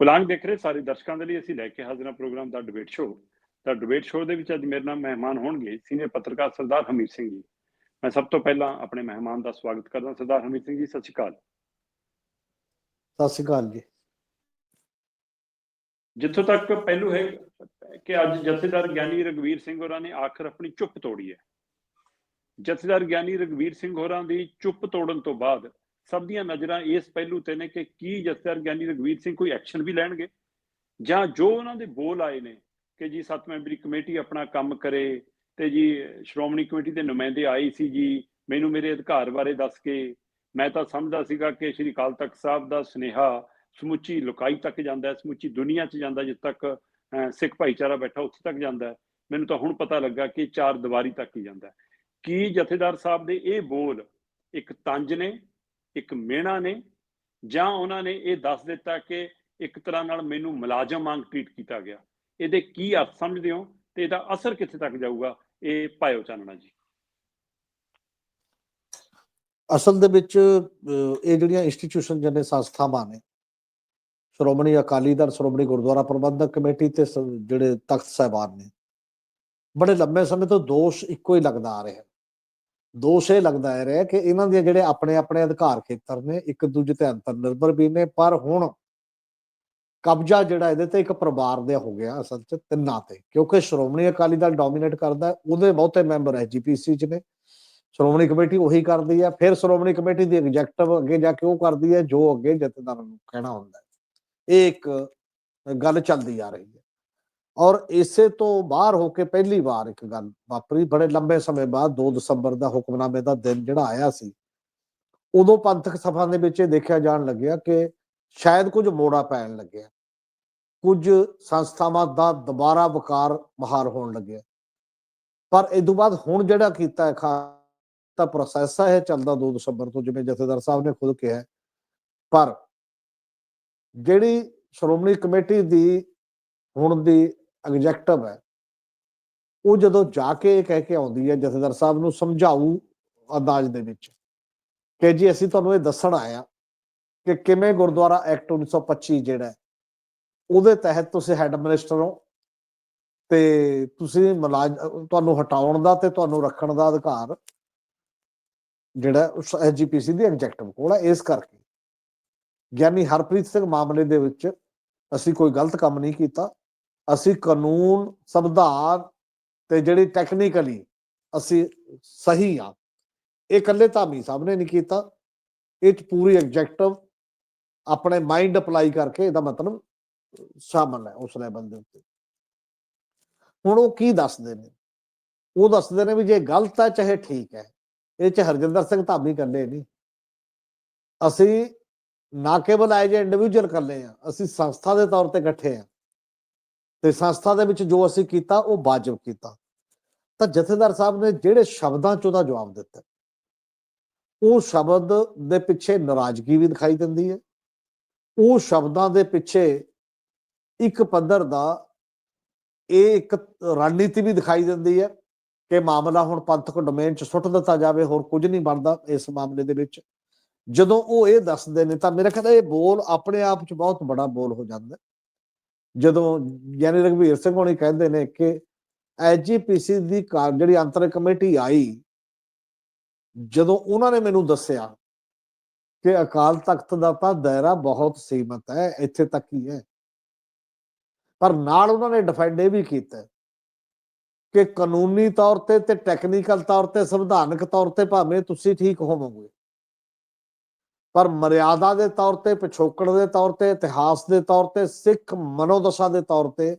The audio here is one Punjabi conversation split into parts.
ਪੁਲਾਂਗ ਦੇਖ ਰਹੇ ਸਾਰੇ ਦਰਸ਼ਕਾਂ ਦੇ ਲਈ ਅਸੀਂ ਲੈ ਕੇ ਹਾਜ਼ਰ ਪ੍ਰੋਗਰਾਮ ਦਾ ਡਿਬੇਟ ਸ਼ੋਅ ਤਾਂ ਡਿਬੇਟ ਸ਼ੋਅ ਦੇ ਵਿੱਚ ਅੱਜ ਮੇਰੇ ਨਾਲ ਮਹਿਮਾਨ ਹੋਣਗੇ ਸੀਨੀਅਰ ਪੱਤਰਕਾਰ ਸਰਦਾਰ ਹਮੀਰ ਸਿੰਘ ਜੀ। ਮੈਂ ਸਭ ਤੋਂ ਪਹਿਲਾਂ ਆਪਣੇ ਮਹਿਮਾਨ ਦਾ ਸਵਾਗਤ ਕਰਦਾ ਸਰਦਾਰ ਹਮੀਰ ਸਿੰਘ ਜੀ ਸਤਿ ਸ਼੍ਰੀ ਅਕਾਲ। ਸਤਿ ਸ਼੍ਰੀ ਅਕਾਲ ਜੀ। ਜਿੱਥੋਂ ਤੱਕ ਪਹਿਲੂ ਹੈ ਕਿ ਅੱਜ ਜਥੇਦਾਰ ਗਿਆਨੀ ਰਗਵੀਰ ਸਿੰਘ ਹੋਰਾਂ ਨੇ ਆਖਰ ਆਪਣੀ ਚੁੱਪ ਤੋੜੀ ਹੈ। ਜਥੇਦਾਰ ਗਿਆਨੀ ਰਗਵੀਰ ਸਿੰਘ ਹੋਰਾਂ ਦੀ ਚੁੱਪ ਤੋੜਨ ਤੋਂ ਬਾਅਦ ਸਭ ਦੀਆਂ ਨਜ਼ਰਾਂ ਇਸ ਪਹਿਲੂ ਤੇ ਨੇ ਕਿ ਕੀ ਜਥੇਦਾਰ ਗਿਆਨੀ ਰਗਵੀਰ ਸਿੰਘ ਕੋਈ ਐਕਸ਼ਨ ਵੀ ਲੈਣਗੇ? ਜਾਂ ਜੋ ਉਹਨਾਂ ਦੇ ਬੋਲ ਆਏ ਨੇ ਕਿ ਜੀ ਸੱਤ ਮੈਂਬਰੀ ਕਮੇਟੀ ਆਪਣਾ ਕੰਮ ਕਰੇ ਤੇ ਜੀ ਸ਼੍ਰੋਮਣੀ ਕਮੇਟੀ ਦੇ ਨੁਮਾਇੰਦੇ ਆਏ ਸੀ ਜੀ, ਮੈਨੂੰ ਮੇਰੇ ਅਧਿਕਾਰ ਬਾਰੇ ਦੱਸ ਕੇ, ਮੈਂ ਤਾਂ ਸਮਝਦਾ ਸੀਗਾ ਕਿ ਸ਼੍ਰੀ ਅਕਾਲ ਤਖਤ ਸਾਹਿਬ ਦਾ ਸੁਨੇਹਾ ਸਮੁੱਚੀ ਲੋਕਾਈ ਤੱਕ ਜਾਂਦਾ ਸਮੁੱਚੀ ਦੁਨੀਆ 'ਚ ਜਾਂਦਾ ਜਿੱਥੇ ਤੱਕ ਸਿੱਖ ਭਾਈਚਾਰਾ ਬੈਠਾ ਉੱਥੇ ਤੱਕ ਜਾਂਦਾ ਮੈਨੂੰ ਤਾਂ ਹੁਣ ਪਤਾ ਲੱਗਾ ਕਿ ਚਾਰ ਦੀਵਾਰੀ ਤੱਕ ਹੀ ਜਾਂਦਾ ਕੀ ਜਥੇਦਾਰ ਸਾਹਿਬ ਦੇ ਇਹ ਬੋਲ ਇੱਕ ਤੰਜ ਨੇ? ਇੱਕ ਮਿਹਣਾ ਨੇ, ਜਾਂ ਉਹਨਾਂ ਨੇ ਇਹ ਦੱਸ ਦਿੱਤਾ ਕਿ ਇੱਕ ਤਰ੍ਹਾਂ ਨਾਲ ਮੈਨੂੰ ਮੁਲਾਜ਼ਮ ਵਾਂਗ ਟ੍ਰੀਟ ਕੀਤਾ ਗਿਆ। ਇਹਦੇ ਕੀ ਅਰਥ ਸਮਝਦੇ ਹੋ? ਤੇ ਇਹਦਾ ਅਸਰ ਕਿੱਥੇ ਤੱਕ ਜਾਊਗਾ? ਇਹ ਪਾਇਓ ਚਾਨਣਾ ਜੀ। ਅਸਲ ਦੇ ਵਿੱਚ ਇਹ ਜਿਹੜੀਆਂ ਇੰਸਟੀਟਿਊਸ਼ਨ ਜਿਹਨੇ ਸੰਸਥਾਵਾਂ ਨੇ, ਸ਼੍ਰੋਮਣੀ ਅਕਾਲੀ ਦਲ, ਸ਼੍ਰੋਮਣੀ ਗੁਰਦੁਆਰਾ ਪ੍ਰਬੰਧਕ ਕਮੇਟੀ ਤੇ ਸ- ਜਿਹੜੇ ਤਖਤ ਸਾਹਿਬਾਨ ਨੇ, ਬੜੇ ਲੰਬੇ ਸਮੇਂ ਤੋਂ ਦੋਸ਼ ਇੱਕੋ ਹੀ ਲੱਗਦਾ ਆ ਰਿਹਾ। ਦੋਸ਼ ਇਹ ਲੱਗਦਾ ਆ ਰਿਹਾ ਕਿ ਇਹਨਾਂ ਦੇ ਜਿਹੜੇ ਆਪਣੇ ਆਪਣੇ ਅਧਿਕਾਰ ਖੇਤਰ ਨੇ, ਇੱਕ ਦੂਜੇ ਤੇ ਅੰਤਰ ਨਿਰਭਰ ਵੀ ਨੇ, ਪਰ ਹੁਣ ਕਬਜ਼ਾ ਜਿਹੜਾ ਇਹਦੇ ਤੇ ਇੱਕ ਪਰਿਵਾਰ ਦੇ ਹੋ ਗਿਆ ਅਸਲ 'ਚ ਤਿੰਨਾਂ ਤੇ, ਕਿਉਂਕਿ ਸ਼੍ਰੋਮਣੀ ਅਕਾਲੀ ਦਲ ਡੋਮੀਨੇਟ ਕਰਦਾ, ਉਹਦੇ ਬਹੁਤੇ ਮੈਂਬਰ ਐਜੀਪੀਸੀ 'ਚ ਨੇ, ਸ਼੍ਰੋਮਣੀ ਕਮੇਟੀ ਉਹੀ ਕਰਦੀ ਹੈ, ਫਿਰ ਸ਼੍ਰੋਮਣੀ ਕਮੇਟੀ ਦੀ ਐਗਜ਼ੈਕਟਿਵ ਅੱਗੇ ਜਾ ਕੇ ਉਹ ਕਰਦੀ ਹੈ, ਜੋ ਅੱਗੇ ਜਥੇਦਾਰਾਂ ਨੂੰ ਕਹਿਣਾ ਹੁੰਦਾ ਇਹ ਇੱਕ ਗੱਲ ਚੱਲਦੀ ਆ ਰਹੀ ਹੈ। ਔਰ ਇਸੇ ਤੋਂ ਬਾਹਰ ਹੋ ਕੇ ਪਹਿਲੀ ਵਾਰ ਇੱਕ ਗੱਲ ਵਾਪਰੀ, ਬੜੇ ਲੰਬੇ ਸਮੇਂ ਬਾਅਦ 2 ਦਸੰਬਰ ਦਾ ਹੁਕਮਨਾਮੇ ਦਾ ਦਿਨ ਜਿਹੜਾ ਆਇਆ ਸੀ, ਉਦੋਂ ਪੰਥਕ ਸਭਾ ਦੇ ਵਿੱਚ ਇਹ ਦੇਖਿਆ ਜਾਣ ਲੱਗਿਆ ਕਿ ਸ਼ਾਇਦ ਕੁਝ ਮੋੜਾ ਪੈਣ ਲੱਗਿਆ, ਕੁਝ ਸੰਸਥਾਵਾਂ ਦਾ ਦੁਬਾਰਾ ਵਕਾਰ ਬਹਾਰ ਹੋਣ ਲੱਗਿਆ। ਪਰ ਇਹ ਤੋਂ ਬਾਅਦ ਹੁਣ ਜਿਹੜਾ ਕੀਤਾ ਹੈ ਤਾਂ ਪ੍ਰੋਸੈਸ ਹੈ, ਇਹ ਚੱਲਦਾ 2 ਦਸੰਬਰ ਤੋਂ, ਜਿਵੇਂ ਜਥੇਦਾਰ ਸਾਹਿਬ ਨੇ ਖੁਦ ਕਿਹਾ ਪਰ ਜਿਹੜੀ ਸ਼੍ਰੋਮਣੀ ਕਮੇਟੀ ਦੀ, ਹੁਣ ਦੀ ਐਗਜ਼ੈਕਟਿਵ ਹੈ। ਉਹ ਜਦੋਂ ਜਾ ਕੇ ਇਹ ਕਹਿ ਕੇ ਆਉਂਦੀ ਹੈ, ਜਥੇਦਾਰ ਸਾਹਿਬ ਨੂੰ ਸਮਝਾਊ ਅੰਦਾਜ਼ ਦੇ ਵਿੱਚ ਕਿ ਜੀ ਅਸੀਂ ਤੁਹਾਨੂੰ ਇਹ ਦੱਸਣ ਆਇਆ ਕਿ ਕਿਵੇਂ ਗੁਰਦੁਆਰਾ ਐਕਟ 1925 ਜਿਹੜਾ ਉਹਦੇ ਤਹਿਤ ਤੁਸੀਂ ਹੈੱਡ ਮਿਨਿਸਟਰ ਹੋ ਤੇ ਤੁਸੀਂ ਮੁਲਾਜ਼, ਤੁਹਾਨੂੰ ਹਟਾਉਣ ਦਾ ਤੇ ਤੁਹਾਨੂੰ ਰੱਖਣ ਦਾ ਅਧਿਕਾਰ ਜਿਹੜਾ ਉਸ ਐਸਜੀਪੀਸੀ ਦੀ ਐਗਜ਼ੈਕਟਿਵ ਕੋਲ ਹੈ, ਇਸ ਕਰਕੇ। ਗਿਆਨੀ ਹਰਪ੍ਰੀਤ ਸਿੰਘ ਮਾਮਲੇ ਦੇ ਵਿੱਚ ਅਸੀਂ ਕੋਈ ਗਲਤ ਕੰਮ ਨਹੀਂ ਕੀਤਾ। ਅਸੀਂ ਕਾਨੂੰਨ, ਸੰਵਿਧਾਨ ਤੇ ਜਿਹੜੀ ਟੈਕਨੀਕਲੀ ਅਸੀਂ ਸਹੀ ਆ। ਇਹ ਇਕੱਲੇ ਧਾਮੀ ਸਾਹਿਬ ਨੇ ਨਹੀਂ ਕੀਤਾ। ਇਹ 'ਚ ਪੂਰੀ ਐਗਜ਼ੈਕਟਿਵ ਆਪਣੇ ਮਾਈਂਡ ਅਪਲਾਈ ਕਰਕੇ ਇਹਦਾ ਮਤਲਬ ਸ਼ਾਮਲ ਹੈ ਉਸ ਲੈਵਲ ਦੇ ਉੱਤੇ। ਹੁਣ ਉਹ ਕੀ ਦੱਸਦੇ ਨੇ? ਉਹ ਦੱਸਦੇ ਨੇ ਵੀ ਜੇ ਗਲਤ ਹੈ, ਚਾਹੇ ਠੀਕ ਹੈ। ਇਹ ਚ ਹਰਜਿੰਦਰ ਸਿੰਘ ਧਾਮੀ ਇਕੱਲੇ ਨਹੀਂ। ਅਸੀਂ ਨਾ ਕੇਵਲ ਐਜ ਇੰਡੀਵਿਜੂਅਲ ਇਕੱਲੇ ਆ ਅਸੀਂ ਸੰਸਥਾ ਦੇ ਤੌਰ ਤੇ ਇਕੱਠੇ ਆ ਤੇ ਸੰਸਥਾ ਦੇ ਵਿੱਚ ਜੋ ਅਸੀਂ ਕੀਤਾ, ਉਹ ਵਾਜਬ ਕੀਤਾ। ਤਾਂ ਜਥੇਦਾਰ ਸਾਹਿਬ ਨੇ ਜਿਹੜੇ ਸ਼ਬਦਾਂ ਚ ਉਹਦਾ ਜਵਾਬ ਦਿੱਤਾ। ਉਹ ਸ਼ਬਦ ਦੇ ਪਿੱਛੇ ਨਾਰਾਜ਼ਗੀ ਵੀ ਦਿਖਾਈ ਦਿੰਦੀ ਹੈ। ਉਹ ਸ਼ਬਦਾਂ ਦੇ ਪਿੱਛੇ ਇੱਕ ਪੱਧਰ ਦਾ, ਇਹ ਇੱਕ ਰਣਨੀਤੀ ਵੀ ਦਿਖਾਈ ਦਿੰਦੀ ਹੈ ਕਿ ਮਾਮਲਾ ਹੁਣ ਪੰਥਕ ਡੋਮੇਨ ਚ ਸੁੱਟ ਦਿੱਤਾ ਜਾਵੇ, ਹੋਰ ਕੁਝ ਨਹੀਂ ਬਣਦਾ ਇਸ ਮਾਮਲੇ ਦੇ ਵਿੱਚ। ਜਦੋਂ ਉਹ ਇਹ ਦੱਸਦੇ ਨੇ, ਤਾਂ ਮੇਰੇ ਖਿਆਲ ਇਹ ਬੋਲ ਆਪਣੇ ਆਪ ਚ ਬਹੁਤ ਬੜਾ ਬੋਲ ਹੋ ਜਾਂਦਾ ਜਦੋਂ ਯਾਨੀ ਰਘਵੀਰ ਸਿੰਘ ਹੋਣੀ ਕਹਿੰਦੇ ਨੇ ਕਿ ਐਜੀਪੀਸੀ ਦੀ ਕਾਰ ਜਿਹੜੀ ਅੰਤਰ ਕਮੇਟੀ ਆਈ, ਜਦੋਂ ਉਹਨਾਂ ਨੇ ਮੈਨੂੰ ਦੱਸਿਆ ਕਿ ਅਕਾਲ ਤਖਤ ਦਾ ਤਾਂ ਦਾਇਰਾ ਬਹੁਤ ਸੀਮਤ ਹੈ, ਇੱਥੇ ਤੱਕ ਹੀ ਹੈ। ਪਰ ਨਾਲ ਉਹਨਾਂ ਨੇ ਡਿਫੈਂਡ ਇਹ ਵੀ ਕੀਤਾ ਕਿ ਕਾਨੂੰਨੀ ਤੌਰ ਤੇ ਤੇ ਟੈਕਨੀਕਲ ਤੌਰ ਤੇ, ਸੰਵਿਧਾਨਕ ਤੌਰ ਤੇ ਭਾਵੇਂ ਤੁਸੀਂ ਠੀਕ ਹੋਵੋਗੇ। ਪਰ ਮਰਿਆਦਾ ਦੇ ਤੌਰ ਤੇ, ਪਿਛੋਕੜ ਦੇ ਤੌਰ ਤੇ, ਇਤਿਹਾਸ ਦੇ ਤੌਰ ਤੇ, ਸਿੱਖ ਮਨੋਦਸ਼ਾ ਦੇ ਤੌਰ ਤੇ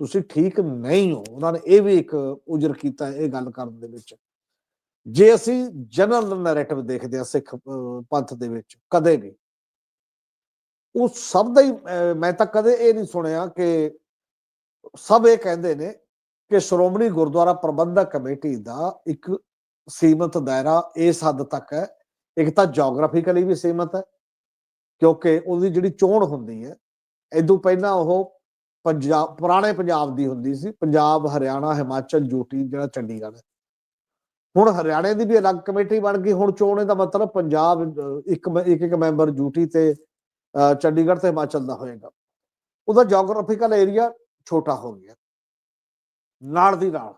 ਤੁਸੀਂ ਠੀਕ ਨਹੀਂ ਹੋ। ਉਹਨਾਂ ਨੇ ਇਹ ਵੀ ਇੱਕ ਉਜਰ ਕੀਤਾ ਇਹ ਗੱਲ ਕਰਨ ਦੇ ਵਿੱਚ। ਜੇ ਅਸੀਂ ਜਨਰਲ ਨੈਰੇਟਿਵ ਦੇਖਦੇ ਹਾਂ ਸਿੱਖ ਪੰਥ ਦੇ ਵਿੱਚ ਕਦੇ ਵੀ, ਉਹ ਸਭ ਦਾ ਹੀ ਮੈਂ ਤਾਂ ਕਦੇ ਇਹ ਨਹੀਂ ਸੁਣਿਆ ਕਿ ਸਭ ਇਹ ਕਹਿੰਦੇ ਨੇ ਕਿ ਸ਼੍ਰੋਮਣੀ ਗੁਰਦੁਆਰਾ ਪ੍ਰਬੰਧਕ ਕਮੇਟੀ ਦਾ ਇੱਕ ਸੀਮਤ ਦਾਇਰਾ ਇਸ ਹੱਦ ਤੱਕ ਹੈ ਇੱਕ ਤਾਂ ਜੀਓਗ੍ਰਾਫੀਕਲੀ ਵੀ ਸੀਮਤ ਹੈ, ਕਿਉਂਕਿ ਉਹਦੀ ਜਿਹੜੀ ਚੋਣ ਹੁੰਦੀ ਹੈ ਇਦੋਂ ਪਹਿਲਾਂ ਉਹ ਪੰਜਾਬ ਪੁਰਾਣੇ ਪੰਜਾਬ ਦੀ ਹੁੰਦੀ ਸੀ, ਪੰਜਾਬ, ਹਰਿਆਣਾ, ਹਿਮਾਚਲ ਯੂਟੀ ਜਿਹੜਾ ਚੰਡੀਗੜ੍ਹ ਹੈ। ਹੁਣ ਹਰਿਆਣੇ ਦੀ ਵੀ ਅਲੱਗ ਕਮੇਟੀ ਬਣ ਗਈ, ਹੁਣ ਚੋਣ ਦਾ ਮਤਲਬ ਪੰਜਾਬ, ਇੱਕ ਮ- ਇੱਕ ਇੱਕ ਮੈਂਬਰ ਯੂਟੀ ਤੇ ਚੰਡੀਗੜ੍ਹ ਤੇ ਹਿਮਾਚਲ ਦਾ ਹੋਏਗਾ। ਉਹਦਾ ਜੀਓਗ੍ਰਾਫੀਕਲ ਏਰੀਆ ਛੋਟਾ ਹੋ ਗਿਆ। ਨਾਲ ਦੀ ਨਾਲ।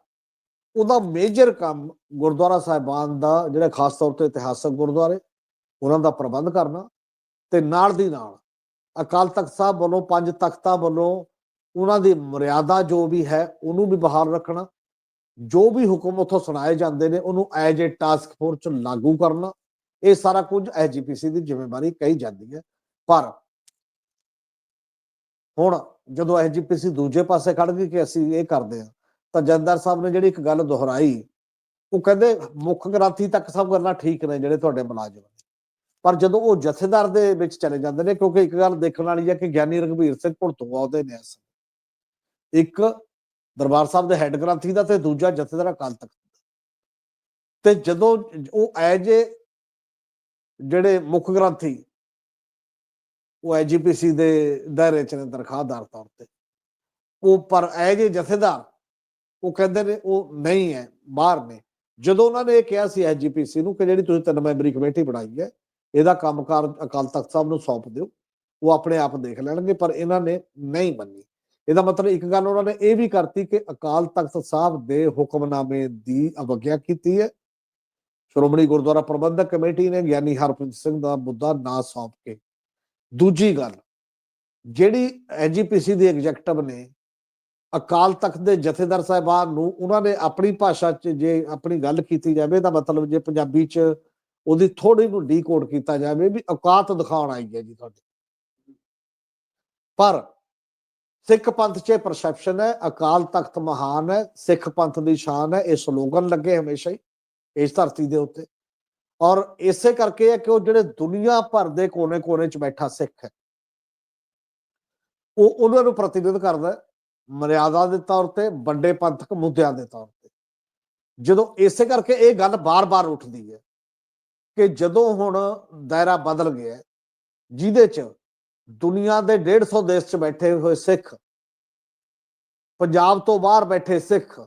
ਉਹਦਾ ਮੇਜਰ ਕੰਮ ਗੁਰਦੁਆਰਾ ਸਾਹਿਬਾਨ ਦਾ ਜਿਹੜਾ ਖਾਸ ਤੌਰ ਤੇ ਇਤਿਹਾਸਕ ਗੁਰਦੁਆਰੇ, ਉਹਨਾਂ ਦਾ ਪ੍ਰਬੰਧ ਕਰਨਾ ਤੇ ਨਾਲ ਦੀ ਨਾਲ ਅਕਾਲ ਤਖਤ ਸਾਹਿਬ ਵੱਲੋਂ ਪੰਜ ਤਖਤਾਂ ਵੱਲੋਂ ਉਹਨਾਂ ਦੀ ਮਰਿਆਦਾ ਜੋ ਵੀ ਹੈ ਉਹਨੂੰ ਵੀ ਬਹਾਲ ਰੱਖਣਾ, ਜੋ ਵੀ ਹੁਕਮ ਉਥੋਂ ਸੁਣਾਏ ਜਾਂਦੇ ਨੇ ਉਹਨੂੰ ਐਜ ਏ ਟਾਸਕ ਫੋਰਸ ਚ ਲਾਗੂ ਕਰਨਾ, ਇਹ ਸਾਰਾ ਕੁਝ ਐਜੀਪੀਸੀ ਦੀ ਜ਼ਿੰਮੇਵਾਰੀ ਕਹੀ ਜਾਂਦੀ ਹੈ। ਪਰ ਹੁਣ ਜਦੋਂ ਐਜੀਪੀਸੀ ਦੂਜੇ ਪਾਸੇ ਖੜ ਗਈ ਕਿ ਅਸੀਂ ਇਹ ਕਰਦੇ ਹਾਂ ਤਾਂ ਜਥੇਦਾਰ ਸਾਹਿਬ ਨੇ ਜਿਹੜੀ ਇੱਕ ਗੱਲ ਦੁਹਰਾਈ, ਉਹ ਕਹਿੰਦੇ ਮੁੱਖ ਗ੍ਰੰਥੀ ਤੱਕ ਸਭ ਗੱਲਾਂ ਠੀਕ ਨੇ ਜਿਹੜੇ ਤੁਹਾਡੇ ਮੁਲਾਜ਼ਮ ਨੇ। ਪਰ ਜਦੋਂ ਉਹ ਜਥੇਦਾਰ ਦੇ ਵਿੱਚ ਚਲੇ ਜਾਂਦੇ ਨੇ, ਕਿਉਂਕਿ ਇੱਕ ਗੱਲ ਦੇਖਣ ਵਾਲੀ ਹੈ ਕਿ ਗਿਆਨੀ ਰਘਬੀਰ ਸਿੰਘ ਭੁਲਤੋਂ ਆਉਦੇ ਨੇ ਇਸ ਇੱਕ ਦਰਬਾਰ ਸਾਹਿਬ ਦੇ ਹੈੱਡ ਗ੍ਰੰਥੀ ਦਾ ਤੇ ਦੂਜਾ ਜਥੇਦਾਰ ਅਕਾਲ ਤਖਤ ਤੇ ਜਦੋਂ ਉਹ ਐਜ ਏ ਜਿਹੜੇ ਮੁੱਖ ਗ੍ਰੰਥੀ, ਉਹ ਐਜੀਪੀਸੀ ਦੇ ਦਾਇਰੇ ਚ ਨੇ ਦਰਖਾਸਤਦਾਰ ਤੌਰ ਤੇ, ਉਹ ਪਰ ਐਜ ਏ ਜਥੇਦਾਰ ਉਹ ਕਹਿੰਦੇ ਨੇ, ਉਹ ਨਹੀਂ ਹੈ ਬਾਹਰ ਨੇ। ਜਦੋਂ ਉਹਨਾਂ ਨੇ ਇਹ ਕਿਹਾ ਸੀ ਐਜੀਪੀਸੀ ਨੂੰ ਕਿ ਜਿਹੜੀ ਤੁਸੀਂ ਤਿੰਨ ਮੈਂਬਰੀ ਕਮੇਟੀ ਬਣਾਈ ਹੈ, ਇਹਦਾ ਕੰਮਕਾਰ ਅਕਾਲ ਤਖਤ ਸਾਹਿਬ ਨੂੰ ਸੌਂਪ ਦਿਓ, ਉਹ ਆਪਣੇ ਆਪ ਦੇਖ ਲੈਣਗੇ, ਪਰ ਇਹਨਾਂ ਨੇ ਨਹੀਂ ਮੰਨੀ। ਇਹਦਾ ਮਤਲਬ ਇੱਕ ਗੱਲ ਉਹਨਾਂ ਨੇ ਇਹ ਵੀ ਕਰਤੀ ਕਿ ਅਕਾਲ ਤਖਤ ਸਾਹਿਬ ਦੇ ਹੁਕਮਨਾਮੇ ਦੀ ਅਵਗਿਆ ਕੀਤੀ ਹੈ। ਸ਼੍ਰੋਮਣੀ ਗੁਰਦੁਆਰਾ ਪ੍ਰਬੰਧਕ ਕਮੇਟੀ ਨੇ ਗਿਆਨੀ ਹਰਪ੍ਰੀਤ ਸਿੰਘ ਦਾ ਮੁੱਦਾ ਨਾ ਸੌਂਪ ਕੇ। ਦੂਜੀ ਗੱਲ, ਜਿਹੜੀ ਐਜੀਪੀਸੀ ਦੇ ਐਗਜ਼ੈਕਟਿਵ ਨੇ ਅਕਾਲ ਤਖਤ ਦੇ ਜਥੇਦਾਰ ਸਾਹਿਬਾਨ ਨੂੰ ਉਹਨਾਂ ਨੇ ਆਪਣੀ ਭਾਸ਼ਾ 'ਚ ਜੇ ਆਪਣੀ ਗੱਲ ਕੀਤੀ ਜਾਵੇ ਤਾਂ ਮਤਲਬ ਜੇ ਪੰਜਾਬੀ 'ਚ ਉਹਦੀ ਥੋੜੀ ਨੂੰ ਡੀਕੋਡ ਕੀਤਾ ਜਾਵੇ ਵੀ ਔਕਾਤ ਦਿਖਾਉਣ ਆਈ ਹੈ ਜੀ ਤੁਹਾਡੇ। ਪਰ ਸਿੱਖ ਪੰਥ 'ਚ ਪਰਸੈਪਸ਼ਨ ਹੈ, ਅਕਾਲ ਤਖਤ ਮਹਾਨ ਹੈ, ਸਿੱਖ ਪੰਥ ਦੀ ਸ਼ਾਨ ਹੈ, ਇਹ ਸਲੋਗਨ ਲੱਗੇ ਹਮੇਸ਼ਾ ਹੀ ਇਸ ਧਰਤੀ ਦੇ ਉੱਤੇ। ਔਰ ਇਸੇ ਕਰਕੇ ਹੈ ਕਿ ਉਹ ਜਿਹੜੇ ਦੁਨੀਆ ਭਰ ਦੇ ਕੋਨੇ-ਕੋਨੇ 'ਚ ਬੈਠਾ ਸਿੱਖ ਹੈ, ਉਹ ਉਹਨਾਂ ਨੂੰ ਪ੍ਰਤੀਨਿਧ ਕਰਦਾ ਹੈ। ਮਰਿਆਦਾ ਦੇ ਤੌਰ ਤੇ, ਵੱਡੇ ਪੰਥਕ ਮੁੱਦਿਆਂ ਦੇ ਤੌਰ ਤੇ। ਜਦੋਂ ਇਸੇ ਕਰਕੇ ਇਹ ਗੱਲ ਬਾਰ-ਬਾਰ ਉੱਠਦੀ ਹੈ ਕਿ ਜਦੋਂ ਹੁਣ ਦਾਇਰਾ ਬਦਲ ਗਿਆ ਜਿਹਦੇ 'ਚ ਦੁਨੀਆ ਦੇ 150 ਦੇਸ਼ 'ਚ ਬੈਠੇ ਹੋਏ ਸਿੱਖ, ਪੰਜਾਬ ਤੋਂ ਬਾਹਰ ਬੈਠੇ ਸਿੱਖ,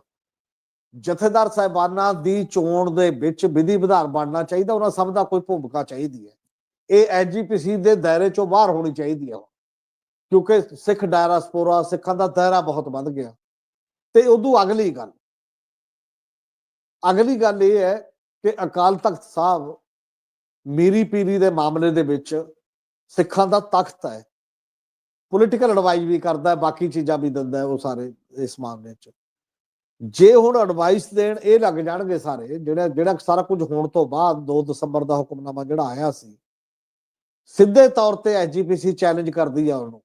ਜਥੇਦਾਰ ਸਾਹਿਬਾਨਾਂ ਦੀ ਚੋਣ ਦੇ ਵਿੱਚ ਵਿਧੀ ਵਿਧਾਨ ਬਣਨਾ ਚਾਹੀਦਾ, ਉਹਨਾਂ ਸਭ ਦਾ ਕੋਈ ਭੂਮਿਕਾ ਚਾਹੀਦੀ ਹੈ। ਇਹ ਐਜੀਪੀਸੀ ਦੇ ਦਾਇਰੇ ਚੋਂ ਬਾਹਰ ਹੋਣੀ ਚਾਹੀਦੀ ਹੈ ਕਿਉਂਕਿ ਸਿੱਖ ਡਾਇਰਾਸਪੋਰਾ ਸਿੱਖਾਂ ਦਾ ਦਾਇਰਾ ਬਹੁਤ ਵੱਧ ਗਿਆ। ਤੇ ਉਦੋਂ ਅਗਲੀ ਗੱਲ ਅਗਲੀ ਗੱਲ ਇਹ ਹੈ ਕਿ ਅਕਾਲ ਤਖਤ ਸਾਹਿਬ ਮੀਰੀ ਪੀਰੀ ਦੇ ਮਾਮਲੇ ਦੇ ਵਿੱਚ ਸਿੱਖਾਂ ਦਾ ਤਖਤ ਹੈ। ਪੋਲੀਟੀਕਲ ਐਡਵਾਈਸ ਵੀ ਕਰਦਾ ਬਾਕੀ ਚੀਜ਼ਾਂ ਵੀ ਦਿੰਦਾ ਉਹ ਸਾਰੇ ਇਸ ਮਾਮਲੇ 'ਚ। ਜੇ ਹੁਣ ਐਡਵਾਈਸ ਦੇਣ ਇਹ ਲੱਗ ਜਾਣਗੇ ਸਾਰੇ, ਜਿਹੜਾ ਜਿਹੜਾ ਸਾਰਾ ਕੁਝ ਹੋਣ ਤੋਂ ਬਾਅਦ 2 ਦਸੰਬਰ ਦਾ ਹੁਕਮਨਾਮਾ ਜਿਹੜਾ ਆਇਆ ਸੀ, ਸਿੱਧੇ ਤੌਰ ਤੇ ਐਜੀਪੀਸੀ ਚੈਲੰਜ ਕਰਦੀ ਆ ਉਹਨੂੰ।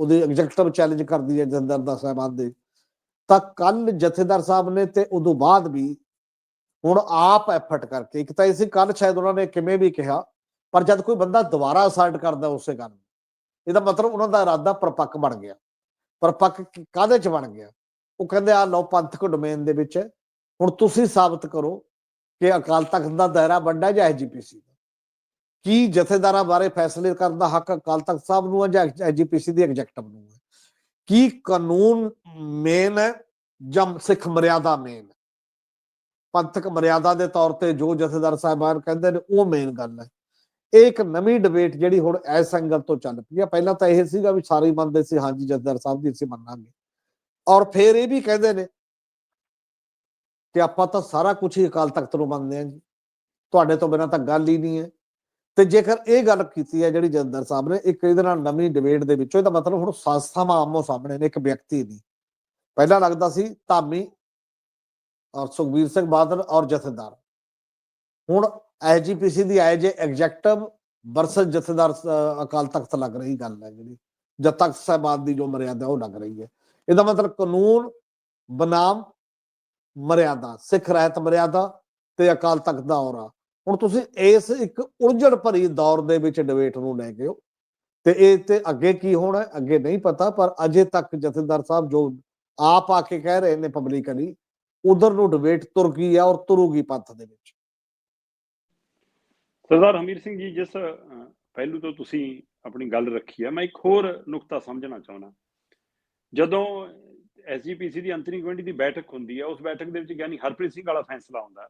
ਉਹਦੇ ਐਗਜ਼ੈਕਟਿਵ ਚੈਲੰਜ ਕਰਦੀ ਹੈ ਜਥੇਦਾਰ ਦਾ ਸਾਹਿਬਾਨ ਦੇ। ਤਾਂ ਕੱਲ ਜਥੇਦਾਰ ਸਾਹਿਬ ਨੇ ਤੇ ਉਦੋਂ ਬਾਅਦ ਵੀ ਹੁਣ ਆਪ ਐਫਰਟ ਕਰਕੇ, ਇੱਕ ਤਾਂ ਇਸੇ ਕੱਲ ਸ਼ਾਇਦ ਉਹਨਾਂ ਨੇ ਕਿਵੇਂ ਵੀ ਕਿਹਾ, ਪਰ ਜਦ ਕੋਈ ਬੰਦਾ ਦੁਬਾਰਾ ਅਸਰਟ ਕਰਦਾ ਉਸੇ ਗੱਲ ਇਹਦਾ ਮਤਲਬ ਉਹਨਾਂ ਦਾ ਇਰਾਦਾ ਪਰਪੱਕ ਬਣ ਗਿਆ। ਪਰਪੱਕ ਕੀ- ਕਾਹਦੇ ਚ ਬਣ ਗਿਆ? ਉਹ ਕਹਿੰਦੇ ਆ ਲਓ ਪੰਥਕ ਡੋਮੇਨ ਦੇ ਵਿੱਚ, ਹੁਣ ਤੁਸੀਂ ਸਾਬਤ ਕਰੋ ਕਿ ਅਕਾਲ ਤਖਤ ਦਾ ਦਾਇਰਾ ਵੱਡਾ ਜਾਂ ਐਜੀਪੀਸੀ ਦਾ? ਕੀ ਜਥੇਦਾਰਾਂ ਬਾਰੇ ਫੈਸਲੇ ਕਰਨ ਦਾ ਹੱਕ ਅਕਾਲ ਤਖਤ ਸਾਹਿਬ ਨੂੰ ਹੈ ਜਾਂ ਐਜੀਪੀਸੀ ਦੀ ਐਗਜ਼ੈਕਟਿਵ ਨੂੰ ਹੈ? ਕੀ ਕਾਨੂੰਨ ਮੇਨ ਹੈ ਜਾਂ ਸਿੱਖ ਮਰਿਆਦਾ ਮੇਨ ਹੈ? ਪੰਥਕ ਮਰਿਆਦਾ ਦੇ ਤੌਰ ਤੇ ਜੋ ਜਥੇਦਾਰ ਸਾਹਿਬਾਨ ਕਹਿੰਦੇ ਨੇ, ਉਹ ਮੇਨ ਗੱਲ ਹੈ। ਇਹ ਇੱਕ ਨਵੀਂ ਡਿਬੇਟ ਜਿਹੜੀ ਹੁਣ ਇਸ ਐਂਗਲ ਤੋਂ ਚੱਲ ਪਈ ਹੈ। ਪਹਿਲਾਂ ਤਾਂ ਇਹ ਸੀਗਾ ਵੀ ਸਾਰੇ ਹੀ ਮੰਨਦੇ ਸੀ ਹਾਂਜੀ ਜਥੇਦਾਰ ਸਾਹਿਬ ਦੀ ਅਸੀਂ ਮੰਨਾਂਗੇ। ਔਰ ਫਿਰ ਇਹ ਵੀ ਕਹਿੰਦੇ ਨੇ ਕਿ ਆਪਾਂ ਤਾਂ ਸਾਰਾ ਕੁਝ ਹੀ ਅਕਾਲ ਤਖਤ ਨੂੰ ਮੰਨਦੇ ਹਾਂ ਜੀ। ਤੁਹਾਡੇ ਤੋਂ ਬਿਨਾਂ ਤਾਂ ਗੱਲ ਹੀ ਨਹੀਂ ਹੈ। ਤੇ ਜੇਕਰ ਇਹ ਗੱਲ ਕੀਤੀ ਹੈ ਜਿਹੜੀ ਜਥੇਦਾਰ ਸਾਹਿਬ ਨੇ, ਇੱਕ ਇਹਦੇ ਨਾਲ ਨਵੀਂ ਡਿਬੇਟ ਦੇ ਵਿੱਚੋਂ ਇਹਦਾ ਮਤਲਬ ਹੁਣ ਸੰਸਥਾਵਾਂ ਆਮੋ ਸਾਹਮਣੇ ਨੇ, ਇੱਕ ਵਿਅਕਤੀ ਨਹੀਂ ਪਹਿਲਾਂ ਲੱਗਦਾ ਸੀ ਧਾਮੀ ਔਰ ਸੁਖਬੀਰ ਸਿੰਘ ਬਾਦਲ ਔਰ ਜਥੇਦਾਰ। ਹੁਣ ਐਜੀਪੀਸੀ ਦੀ ਐਜ ਐਗਜ਼ੈਕਟਿਵ ਵਰਸਸ ਜਥੇਦਾਰ ਅਕਾਲ ਤਖਤ ਲੱਗ ਰਹੀ ਗੱਲ ਹੈ ਜਿਹੜੀ। ਜਦ ਤੱਕ ਸਾਹਿਬਾਨ ਦੀ ਜੋ ਮਰਿਆਦਾ ਉਹ ਲੱਗ ਰਹੀ ਹੈ। ਇਹਦਾ ਮਤਲਬ ਕਾਨੂੰਨ, ਬਨਾਮ, ਮਰਿਆਦਾ, ਸਿੱਖ ਰਹਿਤ ਮਰਿਆਦਾ ਤੇ ਅਕਾਲ ਤਖਤ ਦਾ ਔਰਾ। ਹੁਣ ਤੁਸੀਂ ਇਸ ਇੱਕ ਉਲਝਣ ਭਰੀ ਦੌਰ ਦੇ ਵਿੱਚ ਡਿਬੇਟ ਨੂੰ ਲੈ ਕੇ ਹੋ। ਤੇ ਇਹ ਤੇ ਅੱਗੇ ਕੀ ਹੋਣਾ ਅੱਗੇ ਨਹੀਂ ਪਤਾ, ਪਰ ਅਜੇ ਤੱਕ ਜਥੇਦਾਰ ਸਾਹਿਬ ਜੋ ਆਪ ਆ ਕੇ ਕਹਿ ਰਹੇ ਨੇ ਪਬਲਿਕਲੀ ਉਧਰ ਨੂੰ ਡਿਬੇਟ ਤੁਰ ਗਈ ਹੈ ਔਰ ਤੁਰੂਗੀ ਪੰਥ ਦੇ ਵਿੱਚ। ਸਰਦਾਰ ਹਮੀਰ ਸਿੰਘ ਜੀ, ਜਿਸ ਪਹਿਲੂ ਤੋਂ ਤੁਸੀਂ ਆਪਣੀ ਗੱਲ ਰੱਖੀ ਹੈ ਮੈਂ ਇੱਕ ਹੋਰ ਨੁਕਤਾ ਸਮਝਣਾ ਚਾਹੁੰਦਾ। ਜਦੋਂ ਐਸਜੀਪੀਸੀ ਦੀ ਅੰਤਰਿਮ ਕਮੇਟੀ ਦੀ ਬੈਠਕ ਹੁੰਦੀ ਹੈ ਉਸ ਬੈਠਕ ਦੇ ਵਿੱਚ ਗਿਆਨੀ ਹਰਪ੍ਰੀਤ ਸਿੰਘ ਵਾਲਾ ਫੈਸਲਾ ਹੁੰਦਾ।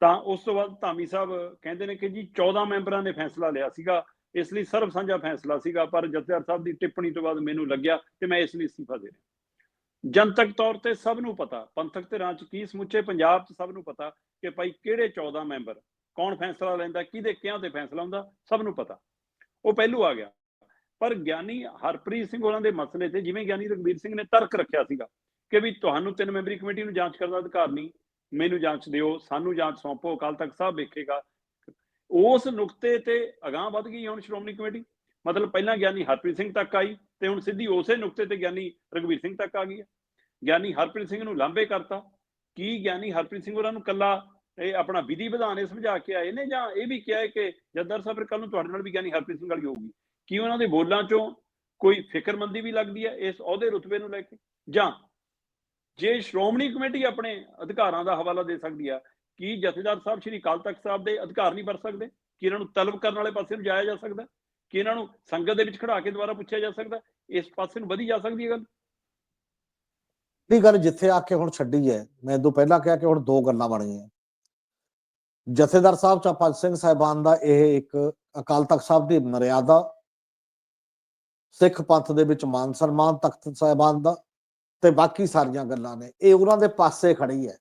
ਤਾਂ ਉਸ ਤੋਂ ਬਾਅਦ ਧਾਮੀ ਸਾਹਿਬ ਕਹਿੰਦੇ ਨੇ ਕਿ ਜੀ 14 ਮੈਂਬਰਾਂ ਨੇ ਫੈਸਲਾ ਲਿਆ ਸੀਗਾ, ਇਸ ਲਈ ਸਰਬ ਸਾਂਝਾ ਫੈਸਲਾ ਸੀਗਾ, ਪਰ ਜਥੇਦਾਰ ਸਾਹਿਬ ਦੀ ਟਿੱਪਣੀ ਤੋਂ ਬਾਅਦ ਮੈਨੂੰ ਲੱਗਿਆ ਤੇ ਮੈਂ ਇਸ ਲਈ ਅਸਤੀਫਾ ਦੇ ਰਿਹਾ। ਜਨਤਕ ਤੌਰ ਤੇ ਸਭ ਨੂੰ ਪਤਾ, ਪੰਥਕ ਧਿਰਾਂ ਚ ਕੀ ਸਮੁੱਚੇ ਪੰਜਾਬ ਚ ਸਭ ਨੂੰ ਪਤਾ ਕਿ ਭਾਈ ਕਿਹੜੇ 14 ਮੈਂਬਰ, ਕੌਣ ਫੈਸਲਾ ਲੈਂਦਾ, ਕਿਹਦੇ ਕਿਹਾਂ ਤੇ ਫੈਸਲਾ ਹੁੰਦਾ, ਸਭ ਨੂੰ ਪਤਾ। ਉਹ ਪਹਿਲੂ ਆ ਗਿਆ। ਪਰ ਗਿਆਨੀ ਹਰਪ੍ਰੀਤ ਸਿੰਘ ਹੋਰਾਂ ਦੇ ਮਸਲੇ ਤੇ ਜਿਵੇਂ ਗਿਆਨੀ ਰਘਬੀਰ ਸਿੰਘ ਨੇ ਤਰਕ ਰੱਖਿਆ ਸੀਗਾ ਕਿ ਵੀ ਤੁਹਾਨੂੰ ਤਿੰਨ ਮੈਂਬਰੀ ਕਮੇਟੀ ਨੂੰ ਜਾਂਚ ਕਰਨ ਦਾ ਅਧਿਕਾਰ ਨਹੀਂ ਮੈਨੂੰ ਜਾਂਚ ਦਿਓ, ਸਾਨੂੰ ਜਾਂਚ ਸੌਂਪੋ, ਅਕਾਲ ਤਖਤ ਸਾਹਿਬ ਵੇਖੇਗਾ। ਉਸ ਨੁਕਤੇ ਤੇ ਅਗਾਹ ਵੱਧ ਗਈ ਹੁਣ ਸ਼੍ਰੋਮਣੀ ਕਮੇਟੀ। ਮਤਲਬ ਪਹਿਲਾਂ ਗਿਆਨੀ ਹਰਪ੍ਰੀਤ ਸਿੰਘ ਤੱਕ ਆਈ ਤੇ ਹੁਣ ਸਿੱਧੀ ਉਸੇ ਨੁਕਤੇ ਤੇ ਗਿਆਨੀ ਰਘਬੀਰ ਸਿੰਘ ਤੱਕ ਆ ਗਈ ਹੈ। ਗਿਆਨੀ ਹਰਪ੍ਰੀਤ ਸਿੰਘ ਨੂੰ ਲਾਂਬੇ ਕਰਤਾ। ਕੀ ਗਿਆਨੀ ਹਰਪ੍ਰੀਤ ਸਿੰਘ ਉਹਨਾਂ ਨੂੰ ਕੱਲਾ ਇਹ ਆਪਣਾ ਵਿਧੀ ਵਿਧਾਨ ਇਹ ਸਮਝਾ ਕੇ ਆਏ ਨੇ ਜਾਂ ਇਹ ਵੀ ਕਿਹਾ ਹੈ ਕਿ ਜੱਦਰ ਸਾਹਿਬ ਕੱਲ ਨੂੰ ਤੁਹਾਡੇ ਨਾਲ ਵੀ ਗਿਆਨੀ ਹਰਪ੍ਰੀਤ ਸਿੰਘ ਵਾਲੀ ਹੋਊਗੀ? ਕੀ ਉਹਨਾਂ ਦੇ ਬੋਲਾਂ ਚੋਂ ਕੋਈ ਫਿਕਰਮੰਦੀ ਵੀ ਲੱਗਦੀ ਹੈ ਇਸ ਅਹੁਦੇ ਰੁਤਬੇ ਨੂੰ ਲੈ ਕੇ ਜਾਂ ਜੇ ਸ਼੍ਰੋਮਣੀ ਕਮੇਟੀ ਆਪਣੇ ਅਧਿਕਾਰਾਂ ਦਾ ਹਵਾਲਾ ਦੇ ਸਕਦੀ ਆ, ਕੀ ਜਥੇਦਾਰ ਸਾਹਿਬ ਸ਼੍ਰੀ ਅਕਾਲ ਤਖਤ ਸਾਹਿਬ ਦੇ ਅਧਿਕਾਰ ਨਹੀਂ ਵਰਤ ਸਕਦੇ? ਕਿ ਇਹਨਾਂ ਨੂੰ ਤਲਬ ਕਰਨ ਵਾਲੇ ਪਾਸੇ ਨੂੰ ਜਾਇਆ ਜਾ ਸਕਦਾ? ਕਿ ਇਹਨਾਂ ਨੂੰ ਸੰਗਤ ਦੇ ਵਿੱਚ ਖੜਾ ਕੇ ਦੁਬਾਰਾ ਪੁੱਛਿਆ ਜਾ ਸਕਦਾ? ਇਸ ਪਾਸੇ ਨੂੰ ਵਧੀ ਜਾ ਸਕਦੀ ਹੈ ਗੱਲ? ਇਹ ਗੱਲ ਜਿੱਥੇ ਆ ਕੇ ਹੁਣ ਛੱਡੀ ਹੈ, ਮੈਂ ਤੋਂ ਪਹਿਲਾਂ ਕਿਹਾ ਕਿ ਹੁਣ ਦੋ ਗੱਲਾਂ ਬਣ ਗਈਆਂ। ਜਥੇਦਾਰ ਸਾਹਿਬ ਚਪਲ ਸਿੰਘ ਸਾਹਿਬਾਨ ਦਾ ਇਹ ਇੱਕ ਅਕਾਲ ਤਖਤ ਸਾਹਿਬ ਦੀ ਮਰਿਆਦਾ, ਸਿੱਖ ਪੰਥ ਦੇ ਵਿੱਚ ਮਾਨ ਸਨਮਾਨ ਤਖਤ ਸਾਹਿਬਾਨ ਦਾ ਤੇ ਬਾਕੀ ਸਾਰੀਆਂ ਗੱਲਾਂ ਨੇ। ਇਹ ਉਹਨਾਂ ਦੇ ਪਾਸੇ ਖੜੀ ਹੈ।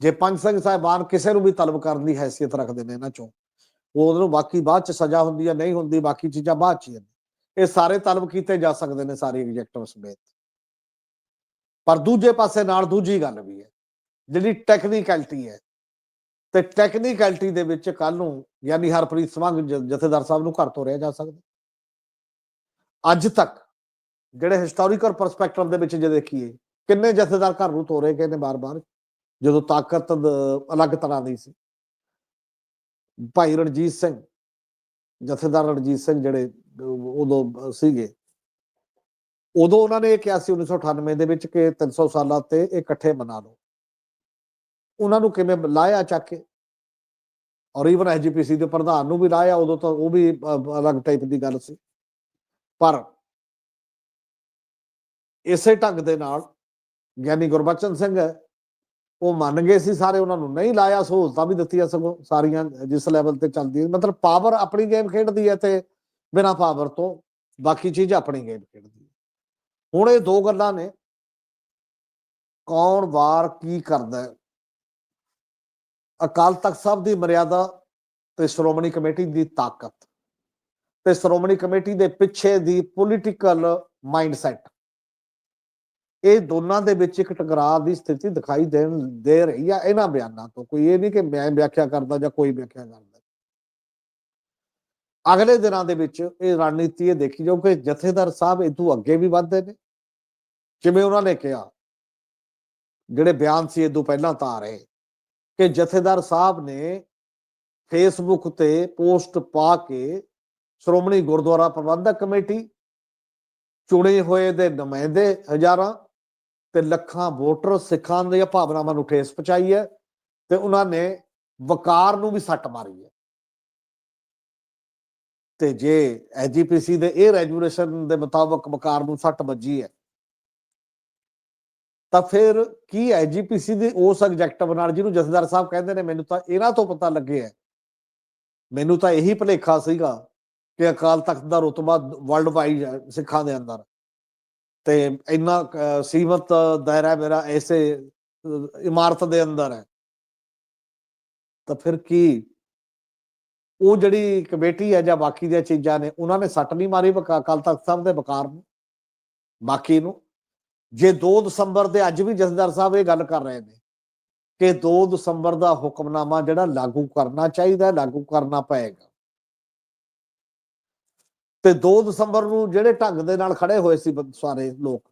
ਜੇ ਪੰਜ ਸਿੰਘ ਸਾਹਿਬਾਨ ਕਿਸੇ ਨੂੰ ਵੀ ਤਲਬ ਕਰਨ ਦੀ ਹੈਸੀਅਤ ਰੱਖਦੇ ਨੇ ਇਹਨਾਂ ਚੋਂ, ਉਹ ਉਹਨੂੰ ਬਾਕੀ ਬਾਅਦ ਚ ਸਜ਼ਾ ਹੁੰਦੀ ਹੈ ਨਹੀਂ ਹੁੰਦੀ, ਬਾਕੀ ਚੀਜ਼ਾਂ ਬਾਅਦ ਚ ਹੀ ਇਹ ਸਾਰੇ ਤਲਬ ਕੀਤੇ ਜਾ ਸਕਦੇ ਨੇ ਸਾਰੇ ਐਗਜੈਕਟਿਵ ਸਮੇਤ। ਪਰ ਦੂਜੇ ਪਾਸੇ ਨਾਲ ਦੂਜੀ ਗੱਲ ਵੀ ਹੈ, ਜਿਹੜੀ ਟੈਕਨੀਕੈਲਿਟੀ ਹੈ। ਤੇ ਟੈਕਨੀਕੈਲਿਟੀ ਦੇ ਵਿੱਚ ਕੱਲ ਨੂੰ ਯਾਨੀ ਹਰਪ੍ਰੀਤ ਸਿੰਘ ਜਥੇਦਾਰ ਸਾਹਿਬ ਨੂੰ ਘਰ ਤੋਂ ਰਿਹਾ ਜਾ ਸਕਦਾ। ਅੱਜ ਤੱਕ ਜਿਹੜੇ ਹਿਸਟੋਰੀਕਲ ਪਰਸਪੈਕਟਿਵ ਦੇ ਵਿੱਚ ਜੇ ਦੇਖੀਏ, ਕਿੰਨੇ ਜਥੇਦਾਰ ਘਰ ਨੂੰ ਤੋਰੇ ਗਏ ਨੇ ਬਾਰ-ਬਾਰ, ਜਦੋਂ ਤਾਕਤ ਅਲੱਗ ਤਰ੍ਹਾਂ ਦੀ ਸੀ। ਭਾਈ ਰਣਜੀਤ ਸਿੰਘ, ਜਥੇਦਾਰ ਰਣਜੀਤ ਸਿੰਘ ਜਿਹੜੇ ਉਦੋਂ ਸੀਗੇ, ਉਦੋਂ ਉਹਨਾਂ ਨੇ ਇਹ ਕਿਹਾ ਸੀ 1998 ਦੇ ਵਿੱਚ ਕਿ 300 ਸਾਲਾਂ ਤੇ ਇਹ ਇਕੱਠੇ ਮਨਾ ਲਓ। ਉਹਨਾਂ ਨੂੰ ਕਿਵੇਂ ਲਾਇਆ ਚੱਕ ਕੇ? ਔਰ ਇਵਨ ਐਜੀਪੀਸੀ ਦੇ ਪ੍ਰਧਾਨ ਨੂੰ ਵੀ ਲਾਇਆ, ਉਦੋਂ ਤਾਂ ਉਹ ਵੀ ਅਲੱਗ ਟਾਈਪ ਦੀ ਗੱਲ ਸੀ। ਪਰ ਇਸੇ ਢੰਗ ਦੇ ਨਾਲ ਗਿਆਨੀ ਗੁਰਬਚਨ ਸਿੰਘ ਉਹ ਮੰਨ ਗਏ ਸੀ ਸਾਰੇ, ਉਹਨਾਂ ਨੂੰ ਨਹੀਂ ਲਾਇਆ ਸਹੂਲਤਾਂ ਵੀ ਦਿੱਤੀਆਂ ਸਗੋਂ ਸਾਰੀਆਂ ਜਿਸ ਲੈਵਲ ਤੇ ਚੱਲਦੀ, ਮਤਲਬ ਪਾਵਰ ਆਪਣੀ ਗੇਮ ਖੇਡਦੀ ਹੈ ਤੇ ਬਿਨਾ ਪਾਵਰ ਤੋਂ ਬਾਕੀ ਚੀਜ਼ ਆਪਣੀ ਗੇਮ ਖੇਡਦੀ ਹੈ। ਹੁਣ ਇਹ ਦੋ ਗੱਲਾਂ ਨੇ, ਕੌਣ ਵਾਰ ਕੀ ਕਰਦਾ ਹੈ। ਅਕਾਲ ਤਖਤ ਸਾਹਿਬ ਦੀ ਮਰਿਆਦਾ ਤੇ ਸ਼੍ਰੋਮਣੀ ਕਮੇਟੀ ਦੀ ਤਾਕਤ ਤੇ ਸ਼੍ਰੋਮਣੀ ਕਮੇਟੀ ਦੇ ਪਿੱਛੇ ਦੀ ਪੋਲੀਟੀਕਲ ਮਾਈਂਡਸੈਟ ਇਹ ਦੋਨਾਂ ਦੇ ਵਿੱਚ ਇੱਕ ਟਕਰਾਅ ਦੀ ਸਥਿਤੀ ਦਿਖਾਈ ਦੇਣ, ਦੇ ਰਹੀ ਆ ਇਹਨਾਂ ਬਿਆਨਾਂ ਤੋਂ। ਕੋਈ ਇਹ ਨਹੀਂ ਕਿ ਮੈਂ ਵਿਆਖਿਆ ਕਰਦਾ ਜਾਂ ਕੋਈ ਵਿਆਖਿਆ ਕਰਦਾ। ਅਗਲੇ ਦਿਨਾਂ ਦੇ ਵਿੱਚ ਇਹ ਰਣਨੀਤੀ ਇਹ ਦੇਖੀ ਜਾਊ ਕਿ ਜਥੇਦਾਰ ਸਾਹਿਬ ਇਦੋਂ ਅੱਗੇ ਵੀ ਵੱਧਦੇ ਨੇ। ਜਿਵੇਂ ਉਹਨਾਂ ਨੇ ਕਿਹਾ, ਜਿਹੜੇ ਬਿਆਨ ਸੀ ਇਦੋਂ ਪਹਿਲਾਂ ਤਾਂ ਆ ਰਹੇ ਕਿ ਜਥੇਦਾਰ ਸਾਹਿਬ ਨੇ ਫੇਸਬੁੱਕ ਤੇ ਪੋਸਟ ਪਾ ਕੇ ਸ਼੍ਰੋਮਣੀ ਗੁਰਦੁਆਰਾ ਪ੍ਰਬੰਧਕ ਕਮੇਟੀ ਚੁਣੇ ਹੋਏ ਦੇ ਨੁਮਾਇੰਦੇ ਹਜ਼ਾਰਾਂ ਤੇ ਲੱਖਾਂ ਵੋਟਰ ਸਿੱਖਾਂ ਦੀਆਂ ਭਾਵਨਾਵਾਂ ਨੂੰ ਠੇਸ ਪਹੁੰਚਾਈ ਹੈ ਤੇ ਉਹਨਾਂ ਨੇ ਵਕਾਰ ਨੂੰ ਵੀ ਸੱਟ ਮਾਰੀ ਹੈ। ਤੇ ਜੇ ਐਜੀਪੀਸੀ ਦੇ ਇਹ ਰੈਜੂਲੇਸ਼ਨ ਦੇ ਮੁਤਾਬਕ ਵਕਾਰ ਨੂੰ ਸੱਟ ਵੱਜੀ ਹੈ, ਤਾਂ ਫਿਰ ਕੀ ਐਜੀਪੀਸੀ ਦੇ ਉਸ ਐਗਜੈਕਟਿਵ ਨਾਲ ਜਿਹਨੂੰ ਜਥੇਦਾਰ ਸਾਹਿਬ ਕਹਿੰਦੇ ਨੇ, ਮੈਨੂੰ ਤਾਂ ਇਹਨਾਂ ਤੋਂ ਪਤਾ ਲੱਗਿਆ ਮੈਨੂੰ ਤਾਂ ਇਹੀ ਭਲੇਖਾ ਸੀਗਾ ਕਿ ਅਕਾਲ ਤਖਤ ਦਾ ਰੁਤਬਾ ਵਰਲਡ ਵਾਈਡ ਹੈ ਸਿੱਖਾਂ ਦੇ ਅੰਦਰ। ਤੇ ਇੰਨਾ ਸੀਮਤ ਦਾਇਰਾ ਮੇਰਾ ਐਸੇ ਇਮਾਰਤ ਦੇ ਅੰਦਰ ਹੈ। ਤਾਂ ਫਿਰ ਕੀ? ਉਹ ਜਿਹੜੀ ਕਮੇਟੀ ਹੈ ਜਾਂ ਬਾਕੀ ਦੀਆਂ ਚੀਜ਼ਾਂ ਨੇ, ਉਹਨਾਂ ਨੇ ਸੱਟ ਨਹੀਂ ਮਾਰੀ ਵਕਾ- ਅਕਾਲ ਤਖਤ ਸਾਹਿਬ ਦੇ ਬਕਾਰ ਨੂੰ, ਬਾਕੀ ਨੂੰ। ਜੇ 2 ਦਸੰਬਰ ਦੇ ਅੱਜ ਵੀ ਜਥੇਦਾਰ ਸਾਹਿਬ ਇਹ ਗੱਲ ਕਰ ਰਹੇ ਨੇ ਕਿ 2 ਦਸੰਬਰ ਦਾ ਹੁਕਮਨਾਮਾ ਜਿਹੜਾ ਲਾਗੂ ਕਰਨਾ ਚਾਹੀਦਾ, ਲਾਗੂ ਕਰਨਾ ਪਏਗਾ। ਤੇ 2 ਦਸੰਬਰ ਨੂੰ ਜਿਹੜੇ ਢੰਗ ਦੇ ਨਾਲ ਖੜੇ ਹੋਏ ਸੀ ਸਾਰੇ ਲੋਕ,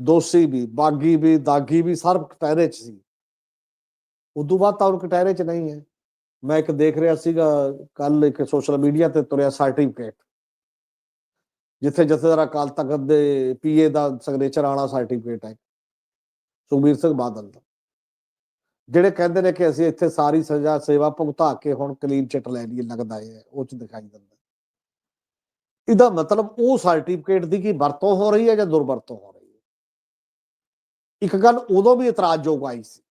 ਦੋਸ਼ੀ ਵੀ, ਬਾਗੀ ਵੀ, ਦਾਗੀ ਵੀ ਸਰਬ ਕਟਹਿਰੇ ਚ ਸੀ। ਉਦੋਂ ਬਾਅਦ ਤਾਂ ਉਹ ਕਟਹਿਰੇ ਚ ਨਹੀਂ ਹੈ। ਮੈਂ ਇੱਕ ਦੇਖ ਰਿਹਾ ਸੀਗਾ ਕੱਲ ਇੱਕ ਸੋਸ਼ਲ ਮੀਡੀਆ ਤੇ ਤੁਰਿਆ ਸਰਟੀਫਿਕੇਟ ਜਿੱਥੇ ਜਥੇਦਾਰ ਅਕਾਲ ਤਖਤ ਦੇ ਪੀਏ ਦਾ ਸਿਗਨੇਚਰ ਵਾਲਾ ਸਰਟੀਫਿਕੇਟ ਹੈ। ਸੁਖਬੀਰ ਸਿੰਘ ਬਾਦਲ ਦਾ। ਜਿਹੜੇ ਕਹਿੰਦੇ ਨੇ ਕਿ ਅਸੀਂ ਇੱਥੇ ਸਾਰੀ ਸਜ਼ਾ, ਸੇਵਾ ਭੁਗਤਾ ਕੇ ਹੁਣ ਕਲੀਨ ਚਿੱਟ ਲੈ ਲਈ ਲੱਗਦਾ ਹੈ, ਉਹ ਚ ਦਿਖਾਈ ਦਿੰਦਾ। ਇਹਦਾ ਮਤਲਬ ਉਹ ਸਰਟੀਫਿਕੇਟ ਦੀ ਕੀ ਵਰਤੋਂ ਹੋ ਰਹੀ ਹੈ ਜਾਂ ਦੁਰਵਰਤੋਂ ਹੋ ਰਹੀ ਹੈ? ਇੱਕ ਗੱਲ ਉਦੋਂ ਵੀ ਇਤਰਾਜ਼ਯੋਗ ਆਈ ਸੀ।